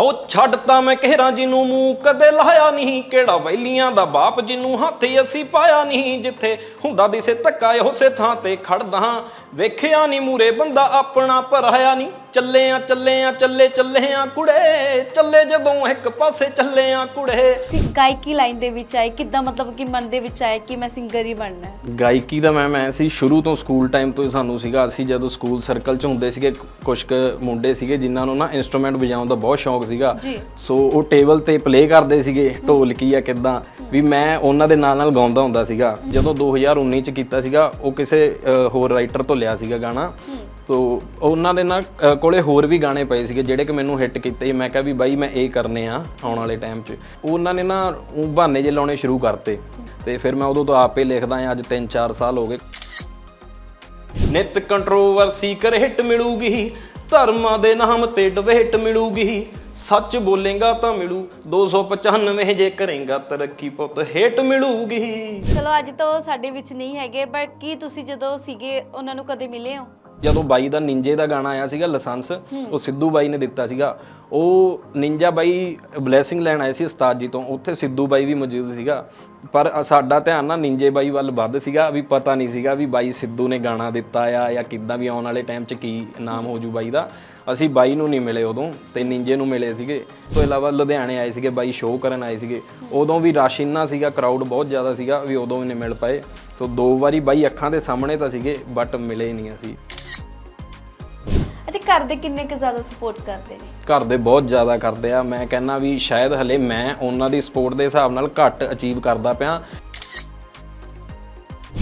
ਹੋ ਛੱਡਤਾ ਮੈਂ ਕਹਿਰਾਂ ਜਿਹਨੂੰ ਮੂੰਹ ਕਦੇ ਲਾਇਆ ਨਹੀਂ, ਕਿਹੜਾ ਵੈਲੀਆਂ ਦਾ ਬਾਪ ਜਿਹਨੂੰ ਹੱਥ ਅਸੀਂ ਪਾਇਆ ਨਹੀਂ, ਜਿੱਥੇ ਹੁੰਦਾ ਦਿਸੇ ਧੱਕਾ ਉਸੇ ਥਾਂ ਤੇ ਖੜਦਾ ਹਾਂ। ਵੇਖਿਆ ਨਹੀਂ ਮੂਰੇ ਬੰਦਾ ਆਪਣਾ ਭਰਾਇਆ ਨਹੀਂ। ਚੱਲੇ ਆ ਚੱਲੇ ਆ ਚੱਲੇ ਚੱਲੇ ਆ ਕੁੜੇ ਚੱਲੇ ਜਦੋਂ ਇੱਕ ਪਾਸੇ ਚੱਲੇ ਆ ਕੁੜੇ। ਤੇ ਗਾਇਕੀ ਲਾਈਨ ਦੇ ਵਿੱਚ ਆਏ ਕਿੱਦਾਂ ਮਤਲਬ ਕਿ ਮਨ ਦੇ ਵਿੱਚ ਆਏ ਕਿ ਮੈਂ ਸਿੰਗਰ ਹੀ ਬਣਨਾ ਹੈ? ਗਾਇਕੀ ਦਾ ਮੈਂ ਮੈਂ ਸੀ ਸ਼ੁਰੂ ਤੋਂ ਸਕੂਲ ਟਾਈਮ ਤੋਂ ਹੀ ਸਾਨੂੰ ਸੀਗਾ। ਅਸੀਂ ਜਦੋਂ ਸਕੂਲ ਸਰਕਲ 'ਚ ਹੁੰਦੇ ਸੀਗੇ ਕੁਝ ਕੁ ਮੁੰਡੇ ਸੀਗੇ ਜਿਨ੍ਹਾਂ ਨੂੰ ਨਾ ਇਨਸਟਰੂਮੈਂਟ ਵਜਾਉਣ ਦਾ ਬਹੁਤ ਸ਼ੌਂਕ ਸੀਗਾ। ਜੀ। ਸੋ ਉਹ ਟੇਬਲ ਤੇ ਪਲੇ ਕਰਦੇ ਸੀਗੇ ਢੋਲਕੀ ਆ ਕਿਦਾਂ? ਵੀ ਮੈਂ ਉਹਨਾਂ ਦੇ ਨਾਲ ਨਾਲ ਗਾਉਂਦਾ ਹੁੰਦਾ ਸੀਗਾ। ਜਦੋਂ 2019 ਚ ਕੀਤਾ ਸੀਗਾ ਉਹ ਕਿਸੇ ਅ, ਹੋਰ ਰਾਈਟਰ ਤੋਂ ਲਿਆ ਸੀਗਾ ਗਾਣਾ। ਤੋ ਉਹਨਾਂ ਦੇ ਨਾਲ ਅ, ਕੋਲੇ ਹੋਰ ਵੀ ਗਾਣੇ ਪਏ ਸੀਗੇ ਜਿਹੜੇ ਕਿ ਮੈਨੂੰ ਹਿੱਟ ਕੀਤੇ ਮੈਂ ਕਿਹਾ ਵੀ ਬਾਈ ਮੈਂ ਇਹ ਕਰਨੇ ਆ ਆਉਣ ਵਾਲੇ ਟਾਈਮ 'ਚ। ਉਹਨਾਂ ਨੇ ਨਾ ਊਂ ਬਹਾਨੇ ਜੇ ਲਾਉਣੇ ਸ਼ੁਰੂ ਕਰਤੇ। ਤੇ ਫਿਰ ਮੈਂ ਉਦੋਂ ਤੋਂ ਆਪੇ ਲਿਖਦਾ ਆ ਅੱਜ 3-4 ਸਾਲ ਹੋ ਗਏ। ਨਿਤ ਕੰਟਰੋਵਰਸੀ ਕਰ ਹਿੱਟ ਮਿਲੂਗੀ। ਧਰਮਾਂ ਦੇ ਨਾਮ ਤੇ ਡਿਬੇਟ ਮਿਲੂਗੀ। ਸੱਚ ਬੋਲੇਗਾ ਤਾਂ ਮਿਲੂ। 295 ਜੇ ਕਰੇਗਾ ਤਰੱਕੀ ਪੁੱਤ ਹੇਟ ਮਿਲੂਗੀ। ਚਲੋ ਅੱਜ ਤਾਂ ਉਹ ਸਾਡੇ ਵਿੱਚ ਨਹੀਂ ਹੈਗੇ ਬਟ ਕੀ ਤੁਸੀਂ ਜਦੋਂ ਸੀਗੇ ਉਹਨਾਂ ਨੂੰ ਕਦੇ ਮਿਲੇ ਹੋ? ਜਦੋਂ ਬਾਈ ਦਾ ਨਿੰਜੇ ਦਾ ਗਾਣਾ ਆਇਆ ਸੀਗਾ ਲਾਇਸੈਂਸ ਉਹ ਸਿੱਧੂ ਬਾਈ ਨੇ ਦਿੱਤਾ ਸੀਗਾ। ਉਹ ਨਿੰਜਾ ਬਾਈ ਬਲੇਸਿੰਗ ਲੈਣ ਆਏ ਸੀ ਉਸਤਾਦ ਜੀ ਤੋਂ ਉੱਥੇ ਸਿੱਧੂ ਬਾਈ ਵੀ ਮੌਜੂਦ ਸੀਗਾ। ਪਰ ਸਾਡਾ ਧਿਆਨ ਨਾ ਨਿੰਜੇ ਬਾਈ ਵੱਲ ਵੱਧ ਸੀਗਾ ਵੀ ਪਤਾ ਨਹੀਂ ਸੀਗਾ ਵੀ ਬਾਈ ਸਿੱਧੂ ਨੇ ਗਾਣਾ ਦਿੱਤਾ ਆ ਜਾਂ ਕਿੱਦਾਂ ਵੀ ਆਉਣ ਵਾਲੇ ਟਾਈਮ 'ਚ ਕੀ ਨਾਮ ਹੋ। ਜੂ ਬਾਈ ਦਾ। ਅਸੀਂ ਬਾਈ ਨੂੰ ਨਹੀਂ ਮਿਲੇ ਉਦੋਂ ਤੇ ਨਿੰਜੇ ਨੂੰ ਮਿਲੇ ਸੀਗੇ। ਤੋਂ ਇਲਾਵਾ ਲੁਧਿਆਣੇ ਆਏ ਸੀਗੇ ਬਾਈ ਸ਼ੋਅ ਕਰਨ ਆਏ ਸੀਗੇ। ਉਦੋਂ ਵੀ ਰਸ਼ ਇੰਨਾ ਸੀਗਾ ਕਰਾਊਡ ਬਹੁਤ ਜ਼ਿਆਦਾ ਸੀਗਾ ਵੀ ਉਦੋਂ ਵੀ ਨਹੀਂ ਮਿਲ ਪਏ। ਸੋ ਦੋ ਵਾਰੀ ਬਾਈ ਅੱਖਾਂ ਦੇ ਸਾਹਮਣੇ ਤਾਂ ਸੀਗੇ ਬਟ ਮਿਲੇ ਨਹੀਂ ਅਸੀਂ। ਘਰ ਦੇ ਕਿੰਨੇ ਕੁ ਜ਼ਿਆਦਾ ਸਪੋਰਟ ਕਰਦੇ ਨੇ? ਘਰ ਦੇ ਬਹੁਤ ਜ਼ਿਆਦਾ ਕਰਦੇ ਆ। ਮੈਂ ਕਹਿੰਨਾ ਵੀ ਸ਼ਾਇਦ ਹਲੇ ਮੈਂ ਉਹਨਾਂ ਦੀ ਸਪੋਰਟ ਦੇ ਹਿਸਾਬ ਨਾਲ ਘੱਟ ਅਚੀਵ ਕਰਦਾ ਪਿਆ।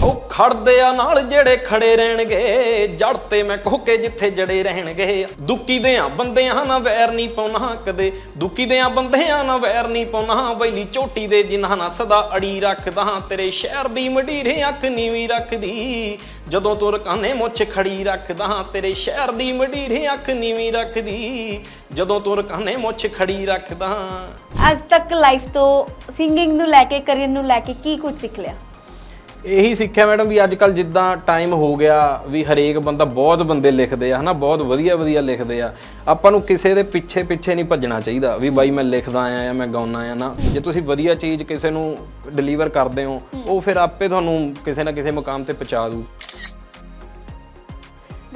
ਉਹ ਖੜਦੇ ਆ ਨਾਲ ਜਿਹੜੇ ਖੜੇ ਰਹਿਣਗੇ, ਜੜ ਤੇ ਮੈਂ ਕੋਕੇ ਜਿੱਥੇ ਜੜੇ ਰਹਿਣਗੇ। ਦੁੱਕੀ ਦੇ ਆ ਬੰਦਿਆਂ ਨਾਲ ਵੈਰ ਨਹੀਂ ਪਾਉਣਾ ਕਦੇ, ਦੁੱਕੀ ਦੇ ਆ ਬੰਦਿਆਂ ਨਾਲ ਵੈਰ ਨਹੀਂ ਪਾਉਣਾ। ਬੈਲੀ ਚੋਟੀ ਦੇ ਜਿਨ੍ਹਾਂ ਨਾਲ ਸਦਾ ਅੜੀ ਰੱਖਦਾ ਹਾਂ ਤੇਰੇ ਸ਼ਹਿਰ ਦੀ ਮਡੀਰੇ ਅੱਖ ਨੀਵੀਂ ਰੱਖਦੀ। ਜਦੋਂ ਤੁਰ ਕਾਨੇ ਮੁੱਛ ਖੜੀ ਰੱਖਦਾ ਹਾਂ ਤੇਰੇ ਸ਼ਹਿਰ ਦੀ ਮਡੀਰੇ ਅੱਖ ਨੀਵੀਂ ਰੱਖਦੀ। ਜਦੋਂ ਤੁਰ ਕਾਨੇ ਮੁੱਛ ਖੜੀ ਰੱਖਦਾ। ਹਾਂ ਅੱਜ ਤੱਕ ਲਾਈਫ ਤੋਂ ਸਿੰਗਿੰਗ ਨੂੰ ਲੈ ਕੇ ਕਰੀਅਰ ਨੂੰ ਲੈ ਕੇ ਕੀ ਕੁਝ ਸਿੱਖ ਲਿਆ? ਇਹੀ ਸਿੱਖਿਆ ਮੈਡਮ ਵੀ ਅੱਜ ਕੱਲ ਜਿੱਦਾਂ ਟਾਈਮ ਹੋ ਗਿਆ ਵੀ ਹਰੇਕ ਬੰਦਾ ਬਹੁਤ ਬੰਦੇ ਲਿਖਦੇ ਆ ਹਨਾ? ਬਹੁਤ ਵਧੀਆ ਵਧੀਆ ਲਿਖਦੇ ਆ। ਆਪਾਂ ਨੂੰ ਕਿਸੇ ਦੇ ਪਿੱਛੇ ਪਿੱਛੇ ਨਹੀਂ ਭੱਜਣਾ ਚਾਹੀਦਾ ਵੀ ਬਾਈ ਮੈਂ ਲਿਖਦਾ ਆ ਜਾਂ ਮੈਂ ਗਾਉਣਾ ਆ ਨਾ। ਜੇ ਤੁਸੀਂ ਵਧੀਆ ਚੀਜ਼ ਕਿਸੇ ਨੂੰ ਡਿਲੀਵਰ ਕਰਦੇ ਹੋ। ਉਹ ਫਿਰ ਆਪੇ ਤੁਹਾਨੂੰ ਕਿਸੇ ਨਾ ਕਿਸੇ ਮੁਕਾਮ ਤੇ ਪਹੁੰਚਾ ਦੂ।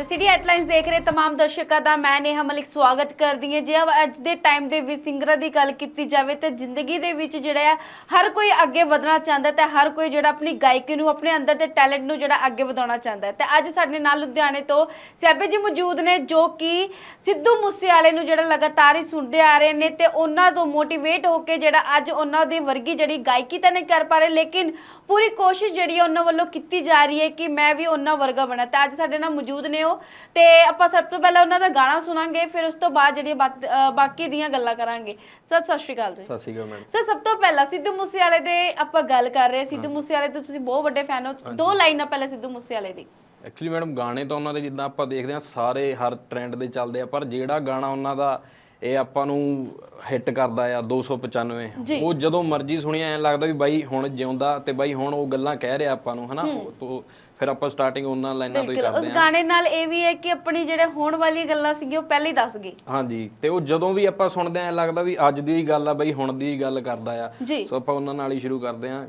ਤੇ ਸਿਟੀ ਹੈਡਲਾਈਨਸ ਦੇਖ ਰਹੇ ਤਮਾਮ ਦਰਸ਼ਕਾਂ ਦਾ ਮੈਂ ਨੇਹਾ ਮਲਿਕ ਸਵਾਗਤ ਕਰਦੀ ਹਾਂ। ਜੇ ਅੱਜ ਦੇ ਟਾਈਮ ਦੇ ਵਿੱਚ ਸਿੰਗਰਾਂ ਦੀ ਗੱਲ ਕੀਤੀ ਜਾਵੇ ਤੇ ਜ਼ਿੰਦਗੀ ਦੇ ਵਿੱਚ ਜਿਹੜਾ ਆ, ਹਰ ਕੋਈ ਅੱਗੇ ਵਧਣਾ ਚਾਹੁੰਦਾ ਤੇ ਹਰ ਕੋਈ ਜਿਹੜਾ ਆਪਣੀ ਗਾਇਕੀ ਨੂੰ, ਆਪਣੇ ਅੰਦਰ ਦੇ ਟੈਲੈਂਟ ਨੂੰ ਜਿਹੜਾ ਅੱਗੇ ਵਧਾਉਣਾ ਚਾਹੁੰਦਾ ਹੈ। ਤੇ ਅੱਜ ਸਾਡੇ ਨਾਲ ਲੁਧਿਆਣੇ ਤੋਂ ਸੈਬੇ ਜੀ ਮੌਜੂਦ ਨੇ, ਜੋ ਕਿ ਸਿੱਧੂ ਮੂਸੇਵਾਲੇ ਨੂੰ ਜਿਹੜਾ ਲਗਾਤਾਰ ਹੀ ਸੁਣਦੇ ਆ ਰਹੇ ਨੇ ਤੇ ਉਹਨਾਂ ਤੋਂ ਮੋਟੀਵੇਟ ਹੋ ਕੇ ਜਿਹੜਾ ਅੱਜ ਉਹਨਾਂ ਦੀ ਵਰਗੀ ਜਿਹੜੀ ਗਾਇਕੀ ਤਾਂ ਨਹੀਂ ਕਰ ਪਾ ਰਹੇ, ਲੇਕਿਨ ਪੂਰੀ ਕੋਸ਼ਿਸ਼ ਜਿਹੜੀ ਉਹਨਾਂ ਵੱਲੋਂ ਕੀਤੀ ਜਾ ਰਹੀ ਹੈ ਕਿ ਮੈਂ ਵੀ ਉਹਨਾਂ ਵਰਗਾ ਬਣਾ। ਤੇ ਅੱਜ ਸਾਡੇ ਨਾਲ ਮੌਜੂਦ ਨੇ ਉਹ ਤੇ ਆਪਾਂ ਸਭ ਤੋਂ ਪਹਿਲਾਂ ਉਹਨਾਂ ਦਾ ਗਾਣਾ ਸੁਣਾਂਗੇ ਫਿਰ ਉਸ ਤੋਂ ਬਾਅਦ ਜਿਹੜੀ ਬਾਤ- ਬਾਕੀ ਦੀਆਂ ਗੱਲਾਂ ਕਰਾਂਗੇ। ਸਰ ਸਤਿ ਸ਼੍ਰੀ ਅਕਾਲ ਜੀ। ਸਤਿ ਸ਼੍ਰੀ ਅਕਾਲ ਮੈਡਮ। ਸਰ ਸਭ ਤੋਂ ਪਹਿਲਾਂ ਸਿੱਧੂ ਮੂਸੇਵਾਲੇ ਦੇ ਆਪਾਂ ਗੱਲ ਕਰ ਰਹੇ ਹਾਂ। ਸਿੱਧੂ ਮੂਸੇਵਾਲੇ ਦੇ ਤੁਸੀਂ ਬਹੁਤ ਵੱਡੇ ਫੈਨ ਹੋ। ਦੋ ਲਾਈਨਾਂ ਪਹਿਲਾਂ ਸਿੱਧੂ ਮੂਸੇਵਾਲੇ ਦੀ। ਐਕਚੁਅਲੀ ਮੈਡਮ ਗਾਣੇ ਤਾਂ ਉਹਨਾਂ ਦੇ ਜਿੱਦਾਂ ਆਪਾਂ ਦੇਖਦੇ ਆ ਸਾਰੇ ਹਰ ਟ੍ਰੈਂਡ ਦੇ ਚੱਲਦੇ ਆ ਪਰ ਜਿਹੜਾ ਗਾਣਾ ਉਹਨਾਂ ਦਾ ਇਹ ਆਪਾਂ ਨੂੰ ਹਿੱਟ ਕਰਦਾ ਆ 295 ਉਹ ਜਦੋਂ ਮਰਜ਼ੀ ਸੁਣਿਆ ਐਂ ਲੱਗਦਾ ਵੀ ਬਾਈ ਹੁਣ ਜਿਉਂਦਾ ਤੇ ਬਾਈ ਹੁਣ ਉਹ ਗੱਲਾਂ ਕਹਿ ਰਿਹਾ ਆਪਾਂ ਨੂੰ ਹਨਾ? ਤੋਂ ਫਿਰ ਆਪਾਂ ਸਟਾਰਟਿੰਗ ਉਹਨਾਂ ਲਾਈਨਾਂ ਤੋਂ ਹੀ ਬਿਲਕੁਲ ਉਸ ਕਰਦੇ ਆ। ਗਾਣੇ ਨਾਲ ਇਹ ਵੀ ਹੈ ਕਿ ਆਪਣੀ ਜਿਹੜੇ ਹੋਣ ਵਾਲੀਆਂ ਗੱਲਾਂ ਸੀਗੀਆਂ ਉਹ ਪਹਿਲਾਂ ਹੀ ਦੱਸ ਗਏ। ਹਾਂਜੀ ਤੇ ਉਹ ਜਦੋਂ ਵੀ ਆਪਾਂ ਸੁਣਦੇ ਆਂ ਲੱਗਦਾ ਵੀ ਅੱਜ ਦੀ ਹੀ ਗੱਲ ਆ ਬਾਈ ਹੁਣ ਦੀ ਹੀ ਗੱਲ ਕਰਦਾ ਆ। ਸੋ ਆਪਾਂ ਉਹਨਾਂ ਨਾਲ ਹੀ ਸ਼ੁਰੂ ਕਰਦੇ ਆਂ